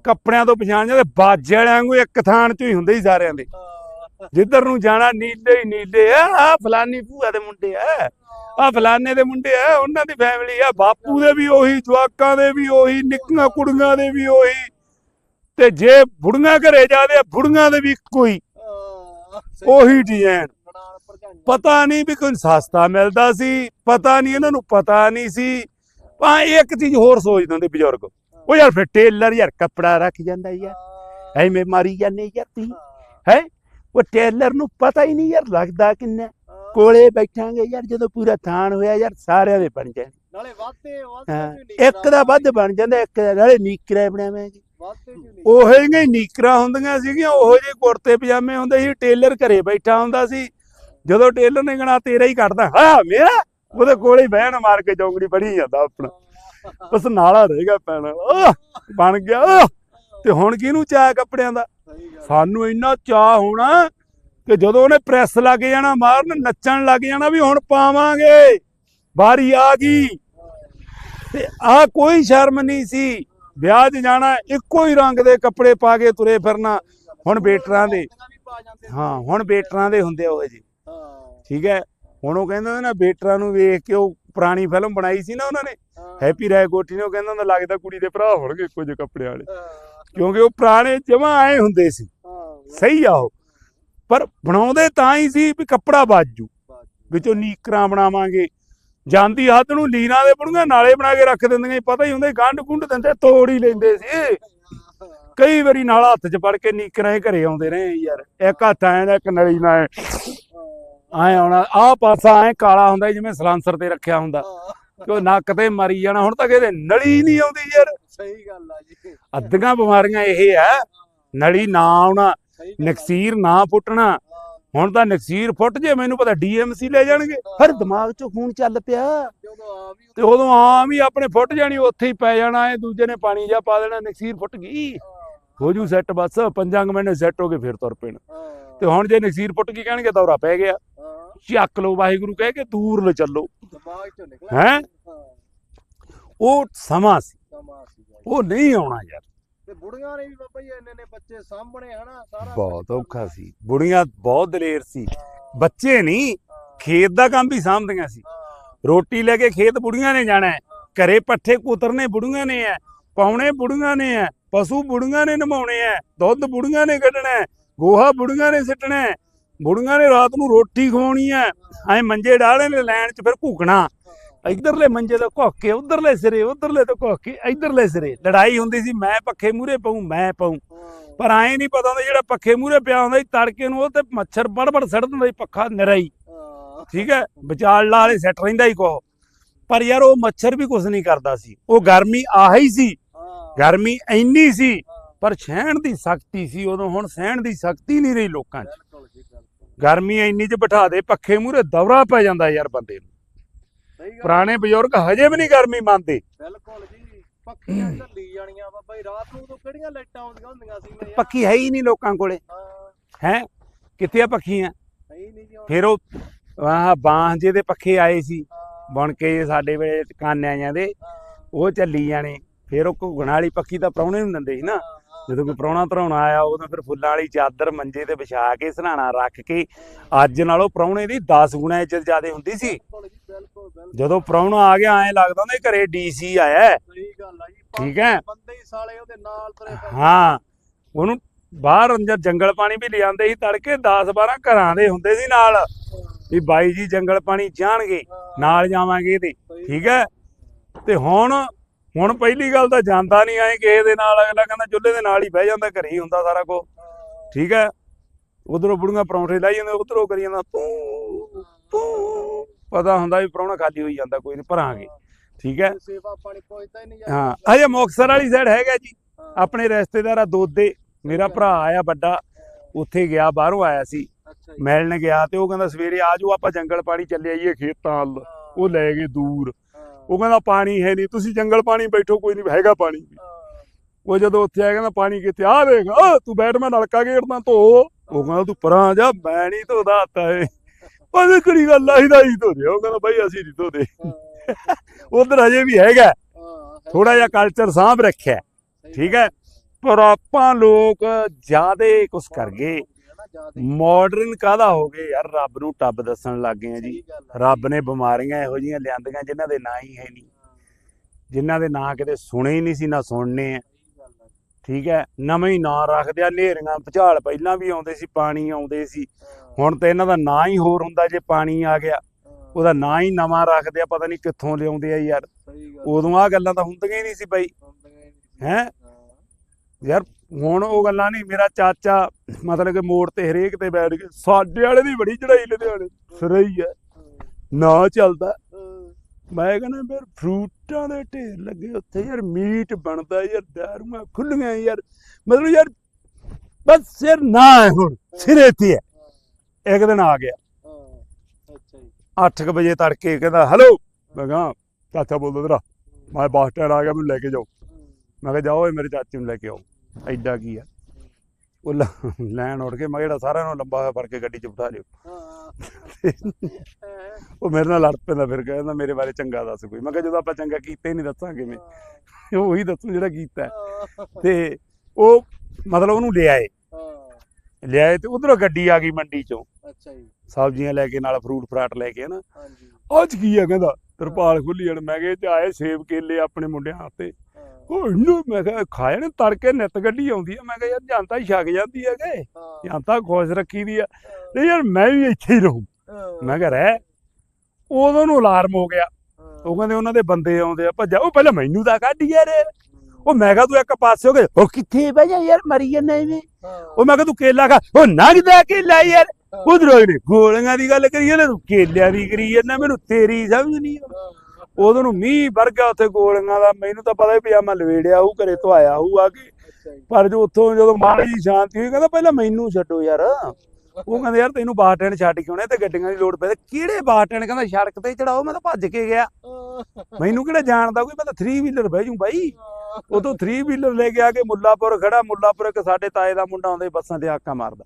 ਕੱਪੜਿਆਂ ਤੋਂ ਪਛਾਣ ਜਾਂਦੇ ਬਾਜੇ ਵਾਲਿਆਂ ਵਾਂਗੂ ਇੱਕ ਥਾਣ 'ਚ ਹੀ ਹੁੰਦੇ ਸੀ ਸਾਰਿਆਂ ਦੇ। ਜਿੱਧਰ ਨੂੰ ਜਾਣਾ ਨੀਲੇ ਹੀ ਨੀਲੇ ਆ ਆ ਫਲਾਨੀ ਭੂਆ ਦੇ ਮੁੰਡੇ ਆ। ਆ ਫਲਾਨੇ ਦੇ ਮੁੰਡੇ ਆ ਉਹਨਾਂ ਦੀ ਫੈਮਿਲੀ ਆ। ਬਾਪੂ ਦੇ ਵੀ ਉਹੀ ਜਵਾਕਾਂ ਦੇ ਵੀ ਉਹੀ ਨਿੱਕੀਆਂ ਕੁੜੀਆਂ ਦੇ ਵੀ ਉਹੀ। ਤੇ ਜੇ ਬੁੜੀਆਂ ਘਰੇ ਜਾਦੇ ਬੁੜੀਆਂ ਦੇ ਵੀ ਹੀ। ਉਹੀ ਡਿਜ਼ਾਈਨ ਪਤਾ ਨਹੀਂ ਵੀ ਕੋਈ ਸਸਤਾ ਮਿਲਦਾ ਸੀ ਪਤਾ ਨਹੀਂ ਇਹਨਾਂ ਨੂੰ ਪਤਾ ਨਹੀਂ ਸੀ। ਆ ਇੱਕ ਚੀਜ਼ ਹੋਰ ਸੋਚਦੇ ਹੁੰਦੇ ਬਜ਼ੁਰਗ। ਉਹ ਯਾਰ ਫਿਰ ਟੇਲਰ ਯਾਰ ਕੱਪੜਾ ਰੱਖ ਜਾਂਦਾ ਯਾਰ ਐਵੇਂ ਮਾਰੀ ਜਾਂਦੇ ਯਾਰ ਤੀ ਹੈ? ਉਹ ਟੇਲਰ ਨੂੰ ਪਤਾ ਹੀ ਨਹੀਂ ਯਾਰ ਲੱਗਦਾ ਕਿੰਨਾ ਕੋਲੇ ਬੈਠਾਂਗੇ ਯਾਰ ਜਦੋਂ ਪੂਰਾ ਥਾਣ ਹੋਇਆ ਯਾਰ ਸਾਰਿਆਂ ਦੇ ਬਣ ਜਾਣ। ਨਾਲੇ ਹਾਂ ਵਾਤੇ ਇੱਕ ਦਾ ਵੱਧ ਬਣ ਜਾਂਦਾ ਇੱਕ ਦਾ ਨਾਲੇ ਨੀਕਰੇ ਬਣਾਵਾਂਗੇ। ਉਹੋ ਜਿਹੀਆਂ ਹੀ ਨੀਕਰਾਂ ਹੁੰਦੀਆਂ ਸੀਗੀਆਂ ਉਹੋ ਜਿਹੇ ਕੁੜਤੇ ਪਜਾਮੇ ਹੁੰਦੇ ਸੀ ਟੇਲਰ ਘਰੇ ਬੈਠਾ ਹੁੰਦਾ ਸੀ। ਜਦੋਂ ਟੇਲਰ ਨੇ ਕਹਣਾ ਤੇਰਾ ਹੀ ਕੱਢਦਾ ਹਾਂ ਮੇਰਾ? ਉਹਦੇ ਕੋਲੇ ਹੀ ਬਹਿਣ ਮਾਰ ਕੇ ਚੌਂਕੜੀ ਫੜੀ ਜਾਂਦਾ ਆਪਣਾ। ਬਸ ਨਾਲਾ ਰਹੇਗਾ ਪੈਣਾ ਬਣ ਗਿਆ। ਤੇ ਹੁਣ ਕਿਹਨੂੰ ਚਾਹ ਕੱਪੜਿਆਂ ਦਾ? ਸਾਨੂੰ ਇੰਨਾ ਚਾਹ ਹੋਣਾ ਕਿ ਜਦੋਂ ਉਹਨੇ ਪ੍ਰੈਸ ਲੱਗ ਜਾਣਾ ਮਾਰਨ ਨੱਚਣ ਲੱਗ ਜਾਣਾ ਵੀ ਹੁਣ ਪਾਵਾਂਗੇ। ਬਾਰੀ ਆ ਗਈ। ਤੇ ਆ ਕੋਈ ਸ਼ਰਮ ਨਹੀਂ ਸੀ। ਵਿਆਹ 'ਚ ਜਾਣਾ ਇੱਕੋ ਹੀ ਰੰਗ ਦੇ ਕੱਪੜੇ ਪਾ ਕੇ ਤੁਰੇ ਫਿਰਨਾ ਹੁਣ ਬੇਟਰਾਂ ਦੇ। ਹਾਂ ਹੁਣ ਬੇਟਰਾਂ ਦੇ ਹੁੰਦੇ ਉਹ ਜੀ। ਠੀਕ ਹੈ? ਹੁਣ ਉਹ ਕਹਿੰਦਾ ਹੁੰਦਾ ਨਾ ਬੇਟਰਾਂ ਨੂੰ ਵੇਖ ਕੇ ਉਹ ਪੁਰਾਣੀ ਫਿਲਮ ਬਣਾਈ ਸੀ ਨਾ ਉਹਨਾਂ ਨੇ। ਹੈਪੀ ਰਾਏ ਕੋਠੀ ਨੇ ਉਹ ਕਹਿੰਦਾ ਹੁੰਦਾ ਲੱਗਦਾ ਕੁੜੀ ਦੇ ਭਰਾ ਹੋਣਗੇ ਜਿਹੇ ਕੱਪੜੇ ਵਾਲੇ। ਕਿਉਂਕਿ ਉਹ ਪੁਰਾਣੇ ਜਮਾ ਆਏ ਹੁੰਦੇ ਸੀ। ਸਹੀ ਆ ਉਹ। ਪਰ ਬਣਾਉਂਦੇ ਤਾਂ ਹੀ ਸੀ ਵੀ ਕੱਪੜਾ ਬਾਜੂ। ਵਿੱਚੋਂ ਨੀਕਰਾਂ ਬਣਾਵਾਂਗੇ। ਜਾਂਦੀ ਹੱਥ ਨੂੰ ਲੀਨਾ ਦੇ ਬੁੜੀਆਂ ਨਾਲੇ ਬਣਾ ਕੇ ਰੱਖ ਦਿੰਦੀਆਂ। ਪਤਾ ਹੀ ਹੁੰਦਾ ਗੰਢ ਗੁੰਢ ਦਿੰਦੇ ਤੋੜ ਹੀ ਲੈਂਦੇ ਸੀ। ਕਈ ਵਾਰੀ ਨਾਲ ਹੱਥ 'ਚ ਫੜ ਕੇ ਨੀਕਰਾਂ ਹੀ ਘਰੇ ਆਉਂਦੇ ਰਹੇ ਯਾਰ। ਇੱਕ ਹੱਥ ਐਂ ਦਾ ਇੱਕ ਨਲੀ ਨਾਲ ਐ। ਆਉਣਾ ਆਹ ਪਾਸਾ ਐ ਕਾਲਾ ਹੁੰਦਾ ਜਿਵੇਂ ਸਲਾਂਸਰ ਤੇ ਰੱਖਿਆ ਹੁੰਦਾ। ਕਿ ਉਹ ਨੱਕ ਤੇ ਮਰੀ ਜਾਣਾ। ਹੁਣ ਤਾਂ ਕਿਤੇ ਨਲੀ ਨਹੀਂ ਆਉਂਦੀ ਯਾਰ। ਸਹੀ ਗੱਲ ਆ ਜੀ। ਅੱਧੀਆਂ ਬਿਮਾਰੀਆਂ ਇਹ ਆ ਨਲੀ ਨਾ ਆਉਣਾ। ਨਕਸੀਰ ਨਾ ਫੁੱਟਣਾ। ਹੁਣ ਤਾਂ ਨਕਸੀਰ ਫੁੱਟ ਜੇ ਮੈਨੂੰ ਪਤਾ ਡੀਐਮਸੀ ਲੈ ਜਾਣਗੇ। ਫਿਰ ਦਿਮਾਗ 'ਚ ਖੂਨ ਚੱਲ ਪਿਆ। ਤੇ ਉਦੋਂ ਆਮ ਹੀ ਆਪਣੇ ਫੁੱਟ ਜਾਣੀ ਉੱਥੇ ਹੀ ਪੈ ਜਾਣਾ ਇਹ ਦੂਜੇ ਨੇ ਪਾਣੀ ਜਾ ਪਾ ਦੇਣਾ ਨਕਸੀਰ ਫੁੱਟ ਗਈ। ਹੋ। ਜੂ ਸੈੱਟ ਬਸ ਪੰਜਾਂ ਕੁ ਮਿੰਟ ਸੈੱਟ ਹੋ ਕੇ ਫਿਰ ਤੁਰ ਪੈਣਾ। ਤੇ ਹੁਣ ਜੇ ਨਕਸੀਰ ਫੁੱਟ ਗਈ ਕਹਿਣਗੇ ਦੌਰਾ ਪੈ ਗਿਆ। ਚੱਕ ਲਓ ਵਾਹਿਗੁਰੂ ਕਹਿ ਕੇ ਦੂਰ ਲੈ ਚੱਲੋ। ਦਿਮਾਗ ਚੋਂ ਨਿਕਲਿਆ। ਹੈਂ? ਹਾਂ। ਉਹ ਸਮਾਂ ਸੀ। ਉਹ ਨਹੀਂ ਆਉਣਾ ਯਾਰ। ਤੇ ਬੁੜੀਆਂ ਨੇ ਵੀ ਬਾਬਾ ਜੀ ਇੰਨੇ ਨੇ ਬੱਚੇ ਸਾਹਮਣੇ ਹਨਾ ਸਾਰਾ ਬਹੁਤ ਔਖਾ ਸੀ। ਬੁੜੀਆਂ ਬਹੁਤ ਦਲੇਰ ਸੀ। ਬੱਚੇ ਨਹੀਂ ਖੇਤ ਦਾ ਕੰਮ ਵੀ ਸਾਂਭਦੀਆਂ ਸੀ। ਹਾਂ, ਰੋਟੀ ਲੈ ਕੇ ਖੇਤ ਬੁੜੀਆਂ ਨੇ ਜਾਣਾ ਹੈ। ਘਰੇ ਪੱਠੇ ਕੁਤਰਨੇ ਬੁੜੀਆਂ ਨੇ ਐ ਪਾਉਣੇ ਬੁੜੀਆਂ ਨੇ ਐ ਪਸ਼ੂ ਬੁੜੀਆਂ ਨੇ ਨਮਾਉਣੇ ਐ ਦੁੱਧ ਬੁੜੀਆਂ ਨੇ ਕੱਢਣਾ ਹੈ, ਗੋਹਾ ਬੁੜੀਆਂ ਨੇ ਸਿੱਟਣਾ ਹੈ, ਬੁੜੀਆਂ ਨੇ ਰਾਤ ਨੂੰ ਰੋਟੀ ਖਵਾਉਣੀ ਐ ਐ ਮੰਜੇ ਡਾਲੇ ਨੇ ਲੈਣ 'ਚ ਫਿਰ ਘੁਕਣਾ ਇਧਰਲੇ ਮੰਜੇ ਤੋਂ ਘੁੱਕ ਕੇ ਉਧਰਲੇ ਸਿਰੇ ਉਧਰਲੇ ਤੋਂ ਘੁੱਕ ਕੇ ਇਧਰਲੇ ਸਿਰੇ। ਲੜਾਈ ਹੁੰਦੀ ਸੀ ਮੈਂ ਪੱਖੇ ਮੂਰੇ ਪਾਉਂ ਮੈਂ ਪਾਉਂ ਪਰ ਐ ਨਹੀਂ ਪਤਾ ਹੁੰਦਾ ਜਿਹੜਾ ਪੱਖੇ ਮੂਰੇ ਪਿਆ ਹੁੰਦਾ ਸੀ ਤੜਕੇ ਨੂੰ ਉਹ ਤੇ ਮੱਛਰ ਬੜਬੜ ਸੜ ਦਿੰਦਾ ਸੀ ਪੱਖਾ ਨਿਰਾਈ। ਠੀਕ ਹੈ? ਵਿਚਾਲਾ ਵਾਲੇ ਸੈੱਟ ਰਹਿੰਦਾ ਹੀ ਕੋ ਪਰ ਯਾਰ ਉਹ ਮੱਛਰ ਵੀ ਕੁਝ ਨਹੀਂ ਕਰਦਾ ਸੀ। ਉਹ ਗਰਮੀ ਆਹੀ ਸੀ। ਗਰਮੀ ਇੰਨੀ ਸੀ। ਪਰ ਸਹਿਣ ਦੀ ਸ਼ਕਤੀ ਸੀ ਉਦੋਂ। ਹੁਣ ਸਹਿਣ ਦੀ ਸ਼ਕਤੀ ਨਹੀਂ ਰਹੀ ਲੋਕਾਂ 'ਚ। ਗਰਮੀ ਇੰਨੀ ਚ ਬਿਠਾ ਦੇ ਪੱਖੇ ਮੂਹਰੇ ਦੌਰਾ ਪੈ ਜਾਂਦਾ ਯਾਰ ਬੰਦੇ ਨੂੰ। ਪੁਰਾਣੇ ਬਜ਼ੁਰਗ ਹਜੇ ਵੀ ਨਹੀਂ ਗਰਮੀ ਮੰਨਦੇ। ਬਿਲਕੁਲ ਜੀ ਪੱਖੀਆਂ ਢੱਲੀ ਜਾਣੀਆਂ ਬਾਬਾ ਜੀ ਰਾਤ ਨੂੰ ਉਦੋਂ ਕਿਹੜੀਆਂ ਲਾਈਟਾਂ ਆਉਂਦੀਆਂ ਹੁੰਦੀਆਂ ਸੀ ਮੈਂ ਪੱਕੀ ਹੈ ਹੀ ਨਹੀਂ ਲੋਕਾਂ ਕੋਲੇ। ਹਾਂ। ਕਿੱਥੇ ਆ ਪੱਖੀਆਂ। ਫਿਰ ਉਹ ਆਹ ਬਾਂਹ ਜਿਹੇ ਦੇ ਪੱਖੇ ਆਏ ਸੀ। ਬਣ ਕੇ ਸਾਡੇ ਵੇਲੇ ਕਾਨਿਆਂ ਜਾਂਦੇ ਉਹ ਚੱਲੀ ਜਾਣੇ। ਫਿਰ ਉਹ ਘੁਗਣ ਵਾਲੀ ਪੱਖੀ ਤਾਂ ਪ੍ਰਾਹੁਣੇ ਨੂੰ ਦਿੰਦੇ ਸੀ ਨਾ। ਜਦੋਂ ਕੋਈ ਪ੍ਰਾਹੁਣਾ ਧਰਾਉਣਾ ਆਇਆ ਉਦੋਂ ਫਿਰ ਫੁੱਲਾਂ ਵਾਲੀ ਚਾਦਰ ਮੰਜੇ ਤੇ ਵਿਛਾ ਕੇ ਸਰਾਣਾ ਰੱਖ ਕੇ ਅੱਜ ਨਾਲੋਂ ਪ੍ਰਾਹੁਣੇ ਦੀ 10 ਗੁਣਾ ਇੱਜ਼ਤ ਜ਼ਿਆਦਾ ਹੁੰਦੀ ਸੀ। ਜਦੋਂ ਪ੍ਰਾਹੁਣਾ ਆ ਗਿਆ ਐਂ ਲੱਗਦਾ ਹੁੰਦਾ ਘਰੇ ਡੀਸੀ ਆਇਆ। ਸਹੀ ਗੱਲ ਆ ਜੀ ਠੀਕ ਹੈ। ਬੰਦੇ ਹੀ ਸਾਲੇ ਉਹਦੇ ਨਾਲ ਤੁਰੇ। ਹਾਂ ਉਹਨੂੰ ਬਾਹਰ ਅੰਦਰ ਜੰਗਲ ਪਾਣੀ ਵੀ ਲਿਆਂਦੇ ਸੀ ਤੜਕੇ 10 12 ਘਰਾਂ ਦੇ ਹੁੰਦੇ ਸੀ ਨਾਲ। ਵੀ ਬਾਈ ਜੀ ਜੰਗਲ ਪਾਣੀ ਜਾਣਗੇ ਨਾਲ ਜਾਵਾਂਗੇ ਤੇ ਠੀਕ ਹੈ। ਤੇ ਹੁਣ ਹੁਣ ਪਹਿਲੀ ਗੱਲ ਤਾਂ ਜਾਂਦਾ ਨਹੀਂ ਐ ਕਿਸੇ ਦੇ ਨਾਲ ਅਗਲਾ ਕਹਿੰਦਾ ਚੁੱਲ੍ਹੇ ਦੇ ਨਾਲ ਹੀ ਬਹਿ ਜਾਂਦਾ ਘਰੇ ਹੀ ਹੁੰਦਾ ਸਾਰਾ ਕੁਝ ਠੀਕ ਹੈ? ਉਧਰੋਂ ਬੁੜੀਆਂ ਪਰੌਂਠੇ ਲਾਈ ਜਾਂਦੇ ਉਧਰੋਂ ਕਰੀ ਜਾਂਦਾ ਪੂ ਪੂ ਪਤਾ ਹੁੰਦਾ ਵੀ ਪਰੌਣਾ ਖਾਲੀ ਹੋਈ ਜਾਂਦਾ ਕੋਈ ਨਹੀਂ ਭਰਾਂਗੇ। ਠੀਕ ਹੈ? ਸੇਵਾ ਪਾਣੀ ਪਹੁੰਚਦਾ ਹੀ ਨਹੀਂ। ਹਾਂ ਅਜੇ ਮੁਕਤਸਰ ਵਾਲੀ ਸਾਈਡ ਹੈਗਾ ਜੀ। ਆਪਣੇ ਰਿਸ਼ਤੇਦਾਰ ਆ ਦੋਦੇ। ਮੇਰਾ ਭਰਾ ਆਇਆ ਵੱਡਾ ਉੱਥੇ ਗਿਆ ਬਾਹਰੋਂ ਆਇਆ ਸੀ। ਮਿਲਣ ਗਿਆ ਤੇ ਉਹ ਕਹਿੰਦਾ ਸਵੇਰੇ ਆ ਜਾਓ ਆਪਾਂ ਜੰਗਲ ਪਾਣੀ ਚੱਲੇ ਆਈਏ ਖੇਤਾਂ ਵੱਲ। ਉਹ ਲੈ ਗਏ ਦੂਰ। ਉਹ ਕਹਿੰਦਾ ਪਾਣੀ ਹੈ ਨਹੀਂ ਤੁਸੀਂ ਜੰਗਲ ਪਾਣੀ ਬੈਠੋ ਕੋਈ ਨਹੀਂ ਹੈਗਾ ਪਾਣੀ। ਉਹ ਜਦੋਂ ਉੱਥੇ ਆਇਆ ਕਹਿੰਦਾ ਪਾਣੀ ਕਿੱਥੇ ਆ? ਦੇਖ ਆ ਤੂੰ ਬੈਠ ਮੈਂ ਨਲਕਾ ਗੇੜਦਾ ਧੋ। ਉਹ ਕਹਿੰਦਾ ਤੂੰ ਪਰਾਂ ਜਾ ਮੈਂ ਨਹੀਂ ਧੋਦਾ ਹੱਤਾ ਏ ਉਹ ਕਿਹੜੀ ਗੱਲ ਆਈ ਦਾ ਹੀ ਧੋਦੇ ਉਹ ਕਹਿੰਦਾ ਬਾਈ ਅਸੀਂ ਨਹੀਂ ਧੋਦੇ। ਉਧਰ ਹਜੇ ਵੀ ਹੈਗਾ। ਥੋੜਾ ਜਿਹਾ ਕਲਚਰ ਸਾਂਭ ਰੱਖਿਆ। ਠੀਕ ਹੈ। ਪਰ ਆਪਾਂ ਲੋਕ ਜਿਆਦੇ ਕੁਛ ਕਰ ਗਏ। ਮਾਡਰਨ ਕਾਹਦਾ ਹੋ ਗਏ ਯਾਰ? ਰੱਬ ਨੂੰ ਟੱਬ ਦੱਸਣ ਲੱਗ ਗਏ ਆ ਜੀ। ਰੱਬ ਨੇ ਬਿਮਾਰੀਆਂ ਇਹੋ ਜੀਆਂ ਲਿਆਂਦੀਆਂ ਜਿਨ੍ਹਾਂ ਦੇ ਨਾਂ ਹੀ ਹੈ ਨਹੀਂ। ਜਿਨ੍ਹਾਂ ਦੇ ਨਾਂ ਕਿਤੇ ਸੁਣੇ ਹੀ ਨਹੀਂ ਸੀ ਨਾ ਸੁਣਨੇ ਆ। ਠੀਕ ਹੈ ਨਵੇਂ ਹੀ ਨਾਂ ਰੱਖਦੇ ਆ ਨੇਰੀਆਂ ਭੁਚਾਲ ਪਹਿਲਾਂ ਵੀ ਆਉਂਦੇ ਸੀ ਪਾਣੀ ਆਉਂਦੇ ਸੀ। ਹੁਣ ਤਾਂ ਇਹਨਾਂ ਦਾ ਨਾਂ ਹੀ ਹੋਰ ਹੁੰਦਾ ਜੇ ਪਾਣੀ ਆ ਗਿਆ। ਉਹਦਾ ਨਾਂ ਹੀ ਨਵਾਂ ਰੱਖਦੇ ਆ ਪਤਾ ਨਹੀਂ ਕਿੱਥੋਂ ਲਿਆਉਂਦੇ ਆ ਯਾਰ। ਉਦੋਂ ਆ ਗੱਲਾਂ ਤਾਂ ਹੁੰਦੀਆਂ ਹੀ ਨਹੀਂ ਸੀ ਬਾਈ? ਹਾਂ, ਯਾਰ ਹੁਣ ਉਹ ਗੱਲਾਂ ਨਹੀਂ ਮੇਰਾ ਚਾਚਾ ਮਤਲਬ ਕਿ ਮੋੜ ਤੇ ਹਰੇਕ ਤੇ ਬੈਠ ਕੇ ਸਾਡੇ ਵਾਲੇ ਦੀ ਬੜੀ ਚੜਾਈ ਲੁਧਿਆਣੇ ਸਰਈ ਹੈ। ਨਾ ਚੱਲਦਾ। ਮੈਂ ਕਹਿੰਦਾ ਫਿਰ ਫਰੂਟਾਂ ਦੇ ਢੇਰ ਲੱਗੇ ਉੱਥੇ ਯਾਰ ਮੀਟ ਬਣਦਾ ਯਾਰ ਦਾਰੂਆਂ ਖੁੱਲੀਆਂ ਯਾਰ। ਮਤਲਬ ਯਾਰ ਬਸ ਸਿਰ ਨਾ ਹੈ ਹੁਣ ਸਿਰੇ ਤੇ ਹੈ। ਇੱਕ ਦਿਨ ਆ ਗਿਆ। ਹਾਂ, ਅੱਛਾ 8 ਵਜੇ ਤੜਕੇ ਕਹਿੰਦਾ ਹੈਲੋ। ਮੈਂ ਕਿਹਾ ਚਾਚਾ ਬੋਲਦਾ ਤੇਰਾ। ਮੈਂ ਬੱਸ ਸਟੈਂਡ ਆ ਗਿਆ ਮੈਨੂੰ ਲੈ ਕੇ ਜਾਓ। ਮੈਂ ਕਿਹਾ ਜਾਓ ਇਹ ਮੇਰੇ ਚਾਚੇ ਨੂੰ ਲੈ ਕੇ ਆਓ। ਐਡਾ ਕੀ ਆ? ਉਹ ਲ- ਲੈਣ ਉੱਡ ਕੇ ਮੈਂ ਜਿਹੜਾ ਸਾਰਿਆਂ ਨੂੰ ਲੰਬਾ ਹੋਇਆ ਫੜ ਕੇ ਗੱਡੀ 'ਚ ਬਿਠਾ ਲਿਓ। ਹਾਂ। ਹੈ, ਉਹ ਮੇਰੇ ਨਾਲ ਲੜ ਪੈਂਦਾ ਫਿਰ ਕਹਿੰਦਾ ਮੇਰੇ ਬਾਰੇ ਚੰਗਾ ਦੱਸ ਕੋਈ। ਮੈਂ ਕਿਹਾ ਜਦੋਂ ਆਪਾਂ ਚੰਗਾ ਕੀਤਾ ਹੀ ਨਹੀਂ ਦੱਸਾਂਗੇ ਮੈਂ। ਉਹੀ ਦੱਸੂ ਜਿਹੜਾ ਕੀਤਾ। ਹੈ। ਹਾਂ, ਤੇ ਉਹ ਮਤਲਬ ਉਹਨੂੰ ਲਿਆਏ। ਹਾਂ, ਲਿਆਏ ਤੇ ਉਧਰੋਂ ਗੱਡੀ ਆ ਗਈ ਮੰਡੀ ਚੋਂ। ਅੱਛਾ ਜੀ। ਸਬਜ਼ੀਆਂ ਲੈ ਕੇ ਨਾਲ ਫਰੂਟ ਫਰਾਟ ਲੈ ਕੇ ਹਨਾ। ਹਾਂਜੀ। ਅੱਜ ਕੀ ਆ ਕਹਿੰਦਾ? ਤਰਪਾਲ ਖੁੱਲੀ ਜਣ ਮੈਂ ਕਿਹਾ 'ਚ ਆਏ ਸੇਬ ਕੇਲੇ ਆਪਣੇ ਮੁੰਡਿਆਂ ਹੱਥੇ ਹਾਂ, ਉਹ ਇਹਨੂੰ ਮੈਂ ਕਿਹਾ ਖਾਏ ਨੇ ਤੜਕੇ ਨਿੱਤ ਗੱਡੀ ਆਉਂਦੀ ਆ। ਮੈਂ ਕਿਹਾ ਯਾਰ ਜਾਂਦਾ ਹੀ ਛਕ ਜਾਂਦੀ ਹੈ। ਕਿ ਖੁਸ਼ ਰੱਖੀ ਦੀ ਆ। ਤੇ ਯਾਰ ਮੈਂ ਵੀ ਇੱਥੇ ਹੀ ਰਹੂੰ। ਮੈਂ ਕਿਹਾ ਰਹਿ। ਉਦੋਂ ਨੂੰ ਅਲਾਰਮ ਹੋ ਗਿਆ। ਉਹ ਕਹਿੰਦੇ ਉਹਨਾਂ ਦੇ ਬੰਦੇ ਆਉਂਦੇ ਆ ਭੱਜਾ। ਉਹ ਪਹਿਲਾਂ ਮੈਨੂੰ ਤਾਂ ਕੱਢ ਯਾਰ ਉਹ ਮੈਂ ਕਿਹਾ ਤੂੰ ਇੱਕ ਪਾਸੇ ਹੋ ਗਏ ਉਹ ਕਿੱਥੇ ਬਹਿ ਜਾ ਯਾਰ ਮਰੀ ਜਾਂਦਾ ਐਵੇਂ। ਉਹ ਮੈਂ ਕਿਹਾ ਤੂੰ ਕੇਲਾ ਖਾ। ਉਹ ਨਗਦਾ ਕੇਲਾ ਯਾਰ। ਉਧਰੋਂ ਇਹਨੇ ਗੋਲੀਆਂ ਦੀ ਗੱਲ ਕਰੀ ਜਾਂਦਾ ਤੂੰ ਕੇਲਿਆਂ ਦੀ ਕਰੀ ਜਾਂਦਾ। ਮੈਨੂੰ ਤੇਰੀ ਸਮਝ ਨਹੀਂ ਆਉਂਦੀ। ਉਦੋਂ ਨੂੰ ਮੀਂਹ ਵਰਗਾ ਉੱਥੇ ਗੋਲੀਆਂ ਦਾ ਮੈਨੂੰ ਤਾਂ ਪਤਾ ਹੀ ਪਜਾਮਾ ਲਵੇੜਿਆ ਉਹ ਘਰੇ ਧੋਇਆ ਹੋਊ ਆ ਕੇ। ਪਰ ਜੋ ਉੱਥੋਂ ਜਦੋਂ ਮਾੜੀ ਸ਼ਾਂਤੀ ਹੋਈ ਕਹਿੰਦਾ ਪਹਿਲਾਂ ਮੈਨੂੰ ਛੱਡੋ ਯਾਰ। ਉਹ ਕਹਿੰਦੇ ਯਾਰ ਤੈਨੂੰ ਬਾਸ ਸਟੈਂਡ ਛੱਡ ਕੇ ਆਉਣਾ ਤੇ ਗੱਡੀਆਂ ਦੀ ਲੋੜ ਪੈ ਕਿਹੜੇ ਬਾਸ ਸਟੈਂਡ ਕਹਿੰਦਾ ਸੜਕ ਤੇ ਚੜਾਓ ਮੈਂ ਤਾਂ ਭੱਜ ਕੇ ਗਿਆ। ਮੈਨੂੰ ਕਿਹੜਾ ਜਾਣਦਾ ਕੋਈ? ਮੈਂ ਤਾਂ 3 ਵੀਲਰ ਬਹਿ ਜੂ ਬਾਈ। ਉਦੋਂ 3 ਵੀਲਰ ਲੈ ਕੇ ਆ ਕੇ ਮੁੱਲਾਪੁਰ ਖੜਾ ਮੁੱਲਾਪੁਰ ਇੱਕ ਸਾਡੇ ਤਾਏ ਦਾ ਮੁੰਡਾ ਆਉਂਦੇ ਬੱਸਾਂ ਤੇ ਆਕਾ ਮਾਰਦਾ।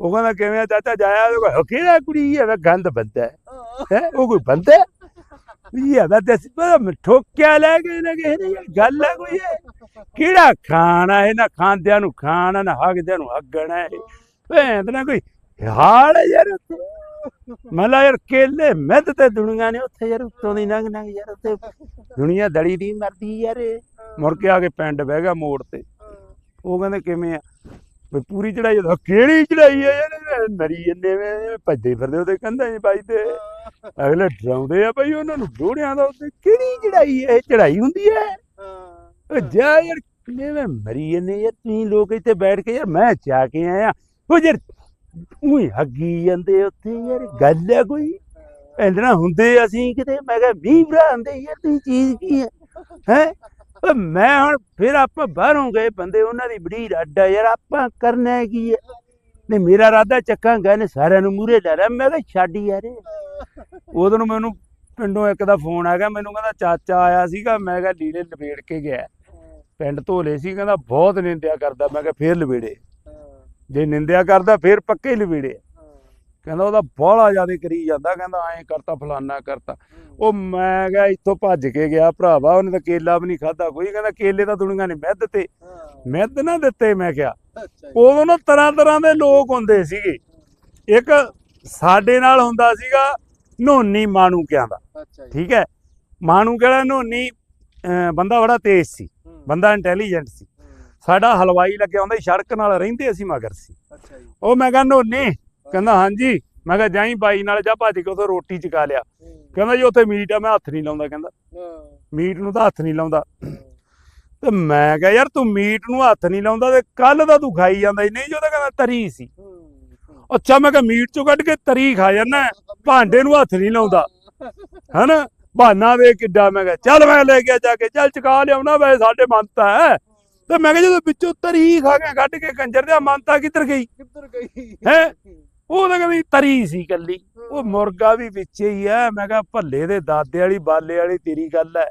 ਉਹ ਕਹਿੰਦਾ ਕਿਵੇਂ ਆ ਚਾਚਾ? ਜਾਇਆ ਕਿਹੜਾ ਕੁੜੀ ਹੈ? ਗੰਦ ਬੰਦਾ ਹੈ? ਉਹ ਕੋਈ ਬੰਦਾ ਹੈ? ਵੀ ਹੈ ਵੇ ਠੋਕਿਆ ਲੈ ਗਏ ਨਾ ਕਿਸੇ ਨੇ ਯਾਰ ਗੱਲ ਹੈ ਕੋਈ ਇਹ? ਕਿਹੜਾ ਖਾਣਾ ਹੈ ਖਾਂਦਿਆਂ ਨੂੰ ਖਾਣਾ ਨਾ ਹੱਗਦਿਆਂ ਨੂੰ ਹੱਗਣਾ ਹੈ ਭੈਣ ਨਾ ਕੋਈ ਹਾਲ ਹੈ ਯਾਰ ਉੱਥੇ। ਮਲਾ ਯਾਰ ਕੇਲੇ ਮਿੱਧ ਤੇ ਦੁਨੀਆ ਨੇ ਉੱਥੇ ਯਾਰ, ਉੱਤੋਂ ਦੀ ਲੰਘ ਲੰਘ ਯਾਰ ਉੱਥੇ। ਦੁਨੀਆ ਦੜੀ ਦੀ ਮਰਦੀ ਯਾਰ ਇਹ। ਮੁੜ ਕੇ ਆ ਕੇ ਪਿੰਡ ਬਹਿ ਗਿਆ ਮੋੜ ਤੇ। ਉਹ ਕਹਿੰਦੇ ਕਿਵੇਂ ਆ? ਵੀ ਪੂਰੀ ਚੜਾਈ ਦਾ ਕਿਹੜੀ ਚੜਾਈ ਆ ਯਾਰ? ਨਰੀ ਜੰਨੇ ਵੇ ਭੱਜਦੇ ਫਿਰਦੇ ਉਹਦੇ ਕੰਧਾਂ 'ਚ ਬਾਈ ਤੇ। ਅਗਲੇ ਡਰਾਉਂਦੇ ਆ ਬਈ ਉਹਨਾਂ ਨੂੰ ਡੋੜਿਆਂ ਦਾ ਉੱਤੇ। ਕਿਹੜੀ ਚੜਾਈ ਹੈ ਇਹ ਚੜਾਈ ਹੁੰਦੀ ਹੈ ਹਾਂ, ਉਹ ਜਾ ਯਾਰ ਕਿਵੇਂ ਮਰੀ ਜੰਨੇ ਯਾਰ ਤੁਸੀਂ ਲੋਕ ਇੱਥੇ ਬੈਠ ਕੇ ਯਾਰ ਮੈਂ ਚਾ ਕੇ ਆਇਆ। ਉਹ ਯਾਰ ਉਹੀ ਹੱਗੀ ਜਾਂਦੇ ਉੱਥੇ ਯਾਰ। ਗੱਲ ਹੈ। ਕੋਈ ਐਂਦਣਾ ਹੁੰਦੇ ਅਸੀਂ ਕਿਤੇ? ਮੈਂ ਕਿਹਾ ਵੀਹ ਭਰਾ ਹੁੰਦੇ ਯਾਰ ਤੁਸੀਂ ਚੀਜ਼ ਕੀ ਹੈ ਹੈ? ਓ ਮੈਂ ਹੁਣ ਫਿਰ ਆਪਾਂ ਬਾਹਰੋਂ ਗਏ ਬੰਦੇ ਉਹਨਾਂ ਦੀ ਬੜੀ ਰੱਡ ਆ ਯਾਰ ਆਪਾਂ ਕਰਨਾ ਕੀ ਹੈ ਨਹੀਂ ਮੇਰਾ ਰਾਦਾ ਚੱਕਾਂ ਗਏ ਨੇ ਸਾਰਿਆਂ ਨੂੰ ਮੂਰੇ ਲੈ ਲਿਆ। ਮੈਂ ਕਿਹਾ ਛੱਡ ਯਾਰ। ਉਦੋਂ ਨੂੰ ਮੈਨੂੰ ਪਿੰਡੋਂ ਇੱਕ ਦਾ ਫੋਨ ਆ ਗਿਆ ਮੈਨੂੰ ਕਹਿੰਦਾ ਚਾਚਾ ਆਇਆ ਸੀਗਾ ਮੈਂ ਕਿਹਾ ਲੀੜੇ ਲਪੇੜ ਕੇ ਗਿਆ। ਪਿੰਡ ਧੋਲੇ ਸੀ ਕਹਿੰਦਾ ਬਹੁਤ ਨਿੰਦਿਆ ਕਰਦਾ ਮੈਂ ਕਿਹਾ ਫੇਰ ਲਵੇੜੇ ਜੇ ਨਿੰਦਿਆ ਕਰਦਾ ਫੇਰ ਪੱਕੇ ਲਵੇੜੇ ਕਹਿੰਦਾ ਉਹਦਾ ਬਾਹਲਾ ਜ਼ਿਆਦਾ ਕਰੀ ਜਾਂਦਾ ਕਹਿੰਦਾ ਐਂ ਕਰਤਾ ਫਲਾਨਾ ਕਰਤਾ। ਉਹ ਮੈਂ ਕਿਹਾ ਇੱਥੋਂ ਭੱਜ ਕੇ ਗਿਆ ਭਰਾਵਾ ਉਹਨੇ ਤਾਂ ਕੇਲਾ ਵੀ ਨਹੀਂ ਖਾਦਾ ਕੋਈ ਕਹਿੰਦਾ ਕੇਲੇ ਤਾਂ ਦੁਨੀਆ ਨੇ ਮਿੱਧ ਤੇ। ਮਿੱਧ ਨਾ ਦਿੱਤੇ ਮੈਂ ਕਿਹਾ। ਉਦੋਂ ਨਾ ਤਰ੍ਹਾਂ ਤਰ੍ਹਾਂ ਦੇ ਲੋਕ ਹੁੰਦੇ ਸੀਗੇ। ਇੱਕ ਸਾਡੇ ਨਾਲ ਹੁੰਦਾ ਸੀਗਾ ਨੋਨੀ ਮਾਣੂ ਕਿਆਂ ਦਾ। ਅੱਛਾ ਜੀ। ਠੀਕ ਹੈ? ਮਾਣੂ ਕਿਹੜਾ ਨੋਨੀ? ਬੰਦਾ ਬੜਾ ਤੇਜ਼ ਸੀ। ਬੰਦਾ ਇੰਟੈਲੀਜੈਂਟ ਸੀ। ਸਾਡਾ ਹਲਵਾਈ ਲੱਗਿਆ ਹੁੰਦਾ ਸੜਕ ਨਾਲ ਰਹਿੰਦੇ ਅਸੀਂ ਮਗਰ ਸੀ। ਉਹ ਮੈਂ ਕਹਿੰਦਾ ਨੋਨੀ ਕਹਿੰਦਾ ਹਾਂਜੀ। ਮੈਂ ਕਿਹਾ ਜਾਈ ਬਾਈ ਨਾਲ ਜਾ ਭੱਜ ਕੇ ਉਥੋਂ ਰੋਟੀ ਚਕਾ ਲਿਆ। ਕਹਿੰਦਾ ਜੀ ਉੱਥੇ ਮੀਟ ਆ। ਮੈਂ ਹੱਥ ਨਹੀਂ ਲਾਉਂਦਾ ਕਹਿੰਦਾ। ਮੀਟ ਨੂੰ ਤਾਂ ਹੱਥ ਨਹੀਂ ਲਾਉਂਦਾ। ਤੇ ਮੈਂ ਕਿਹਾ ਯਾਰ ਤੂੰ ਮੀਟ ਨੂੰ ਹੱਥ ਨਹੀਂ ਲਾਉਂਦਾ ਤੇ ਕੱਲ ਦਾ ਤੂੰ ਖਾਈ ਜਾਂਦਾ ਨਹੀਂ ਜੋ ਤਾਂ ਕਹਿੰਦਾ ਤਰੀ ਸੀ। ਅੱਛਾ ਮੈਂ ਕਿਹਾ ਮੀਟ ਚੋਂ ਕੱਢ ਕੇ ਤਰੀ ਖਾ ਜਾਂਦਾ ਭਾਂਡੇ ਨੂੰ ਹੱਥ ਨਹੀਂ ਲਾਉਂਦਾ। ਹਨਾ? ਬਹਾਨਾ ਵੇ ਕਿੱਡਾ ਮੈਂ ਕਿਹਾ ਚੱਲ ਮੈਂ ਲੈ ਕੇ ਜਾ ਕੇ ਚੱਲ ਚਕਾ ਲਿਆਉਣਾ ਵੇ ਸਾਡੇ ਮੰਨਤਾ ਹੈ। ਤੇ ਮੈਂ ਕਿਹਾ ਜਦੋਂ ਵਿੱਚੋਂ ਤਰੀ ਖਾ ਕੇ ਕੱਢ ਕੇ ਕੰਜਰ ਦੇ ਮੰਨਤਾ ਕਿੱਧਰ ਗਈ? ਕਿੱਧਰ ਗਈ? ਹੈਂ? ਉਹ ਤਾਂ ਕਹਿੰਦੀ ਤਰੀ ਸੀ ਕੱਲੀ ਉਹ ਮੁਰਗਾ ਵੀ ਵਿੱਚ ਹੀ ਹੈ ਮੈਂ ਕਿਹਾ ਭੱਲੇ ਦੇ ਦਾਦੇ ਵਾਲੀ ਬਾਲੇ ਵਾਲੀ ਤੇਰੀ ਗੱਲ ਹੈ।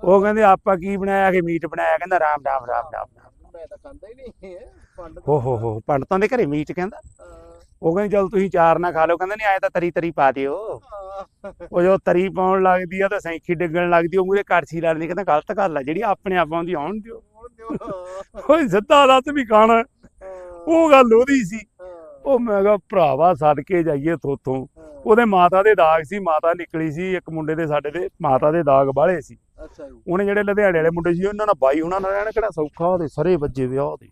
ਉਹ ਕਹਿੰਦੇ ਆਪਾਂ ਕੀ ਬਣਾਇਆ ਕਿ ਮੀਟ ਬਣਾਇਆ? ਕਹਿੰਦਾ ਰਾਮ ਰਾਮ ਰਾਮ ਰਾਮ ਮੈਂ ਤਾਂ ਖਾਂਦਾ ਹੀ ਨਹੀਂ ਹੋ ਹੋ ਹੋ ਪੰਡਤਾਂ ਦੇ ਘਰੇ ਮੀਟ ਕਹਿੰਦਾ? ਉਹ ਕਹਿੰਦੇ ਚਲ ਤੁਸੀਂ ਚਾਰ ਨਾ ਖਾ ਲਓ। ਕਹਿੰਦਾ ਨਹੀਂ ਆਏ ਤਾਂ ਤਰੀ ਤਰੀ ਪਾ ਦਿਓ। ਉਹ ਜੋ ਤਰੀ ਪਾਉਣ ਲੱਗਦੀ ਆ ਤਾਂ ਸੈਂਖੀ ਡਿੱਗਣ ਲੱਗਦੀ ਉਹ ਮੂਰੇ ਕੜਛੀ ਲੜਦੀ ਕਹਿੰਦਾ ਗਲਤ ਗੱਲ ਆ। ਜਿਹੜੀ ਆਪਣੇ ਆਪ ਆਉਂਦੀ ਆਉਣ ਦਿਓ। ਕੋਈ ਸਿੱਧਾ ਦੱਸ ਵੀ ਖਾਣਾ। ਉਹ ਗੱਲ ਉਹਦੀ ਸੀ। ਉਹ ਮੈਂ ਕਿਹਾ ਭਰਾਵਾ ਸਦਕੇ ਜਾਈਏ ਥੋਥੋਂ। ਉਹਦੇ ਮਾਤਾ ਦੇ ਦਾਗ ਸੀ ਮਾਤਾ ਨਿਕਲੀ ਸੀ ਇੱਕ ਮੁੰਡੇ ਦੇ ਸਾਡੇ ਦੇ ਮਾਤਾ ਦੇ ਦਾਗ ਬਾਹਲੇ ਸੀ। ਅੱਛਾ ਜੀ। ਉਹਨੇ ਜਿਹੜੇ ਲੁਧਿਆਣੇ ਵਾਲੇ ਮੁੰਡੇ ਸੀ ਉਹਨਾਂ ਨਾਲ ਬਾਈ ਉਹਨਾਂ ਨਾਲ ਰਹਿਣਾ ਕਿਹੜਾ ਸੌਖਾ ਉਹਦੇ ਸਰੇ ਵੱਜੇ ਵੇ ਉਹਦੇ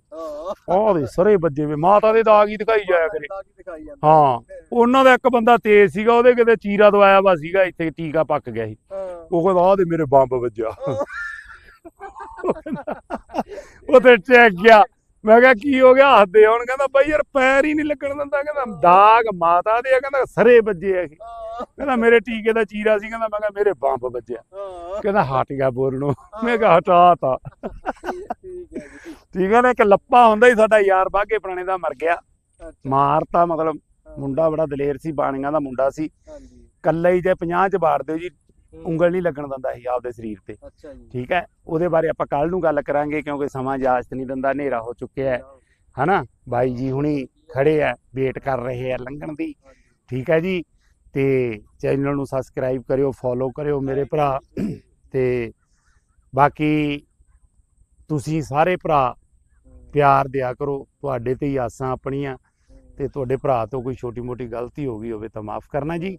ਉਹਦੇ ਸਰੇ ਵੱਜੇ ਵੇ ਮਾਤਾ ਦੇ ਦਾਗ ਹੀ ਦਿਖਾਈ ਜਾਇਆ ਕਰੇ। ਹੀ ਉਹਨਾਂ ਦਾ ਇੱਕ ਬੰਦਾ ਤੇਜ਼ ਸੀਗਾ ਉਹਦੇ ਕਿਤੇ ਚੀਰਾ ਦਵਾਇਆ ਵਾ ਸੀਗਾ ਇੱਥੇ ਟੀਕਾ ਪੱਕ ਗਿਆ ਸੀ। ਉਹ ਕਹਿੰਦਾ ਆਹ ਦੇ ਮੇਰੇ ਬੰਬ ਵੱਜਿਆ। ਉਹ ਤੇ ਚੈੱਕ ਗਿਆ। ਮੈਂ ਕਿਹਾ ਕੀ ਹੋ ਗਿਆ? ਹੱਸਦੇ ਹੁਣ ਕਹਿੰਦਾ ਬਾਈ ਯਾਰ ਪੈਰ ਹੀ ਨਹੀਂ ਲੱਗਣ ਦਿੰਦਾ। ਕਹਿੰਦਾ ਦਾਗ ਮਾਤਾ ਦੇ ਆ। ਕਹਿੰਦਾ ਸਰੇ ਵੱਜੇ ਆ ਕਹਿੰਦਾ ਮੇਰੇ ਟੀਕੇ ਦਾ ਚੀਰਾ ਸੀ। ਕਹਿੰਦਾ ਮੈਂ ਕਿਹਾ ਮੇਰੇ ਬੰਬ ਵੱਜਿਆ। ਹਾਂ। ਕਹਿੰਦਾ ਹਟ ਗਿਆ ਬੋਲਣੋਂ। ਮੈਂ ਕਿਹਾ ਹਟਾ ਤਾ। ਠੀਕ ਹੈ ਜੀ। ਠੀਕ ਹੈ ਨਾ ਇੱਕ ਲੱਪਾ ਹੁੰਦਾ ਹੀ ਸਾਡਾ ਯਾਰ ਬਾਗੇ ਪੁਰਾਣੇ ਦਾ ਮਰ ਗਿਆ। ਅੱਛਾ। ਮਾਰਤਾ ਮਤਲਬ ਮੁੰਡਾ ਬੜਾ ਦਲੇਰ ਸੀ ਬਾਣੀਆਂ ਦਾ ਮੁੰਡਾ ਸੀ। ਹਾਂਜੀ। ਕੱਲਾ ਹੀ ਜੇ 50 ਚ ਬਾੜ ਦਿਓ ਜੀ ਉਂਗਲ ਨਹੀਂ ਲੱਗਣ ਦਿੰਦਾ ਸੀ ਆਪਦੇ ਸਰੀਰ ਤੇ। ਅੱਛਾ ਜੀ। ਠੀਕ ਹੈ? ਉਹਦੇ ਬਾਰੇ ਆਪਾਂ ਕੱਲ ਨੂੰ ਗੱਲ ਕਰਾਂਗੇ ਕਿਉਂਕਿ ਸਮਾਂ ਇਜਾਜ਼ਤ ਨਹੀਂ ਦਿੰਦਾ ਹਨੇਰਾ ਹੋ ਚੁੱਕਿਆ ਹੈ। ਹਨਾ? ਬਾਈ ਜੀ ਹੁਣੀ ਖੜੇ ਆ ਵੇਟ ਕਰ ਰਹੇ ਆ ਲੰਘਣ ਦੀ। ਠੀਕ ਹੈ ਜੀ? ਤੇ ਚੈਨਲ ਨੂੰ ਸਬਸਕ੍ਰਾਈਬ ਕਰਿਓ ਫੋਲੋ ਕਰਿਓ ਮੇਰੇ ਭਰਾ। ਤੇ ਬਾਕੀ ਤੁਸੀਂ ਸਾਰੇ ਭਰਾ ਪਿਆਰ ਦਿਆ ਕਰੋ। ਤੁਹਾਡੇ ਤੇ ਹੀ ਆਸਾਂ ਆਪਣੀਆਂ। ਤੇ ਤੁਹਾਡੇ ਭਰਾ ਤੋਂ ਕੋਈ ਛੋਟੀ ਮੋਟੀ ਗਲਤੀ ਹੋ ਗਈ ਹੋਵੇ ਤਾਂ ਮਾਫ ਕਰਨਾ ਜੀ।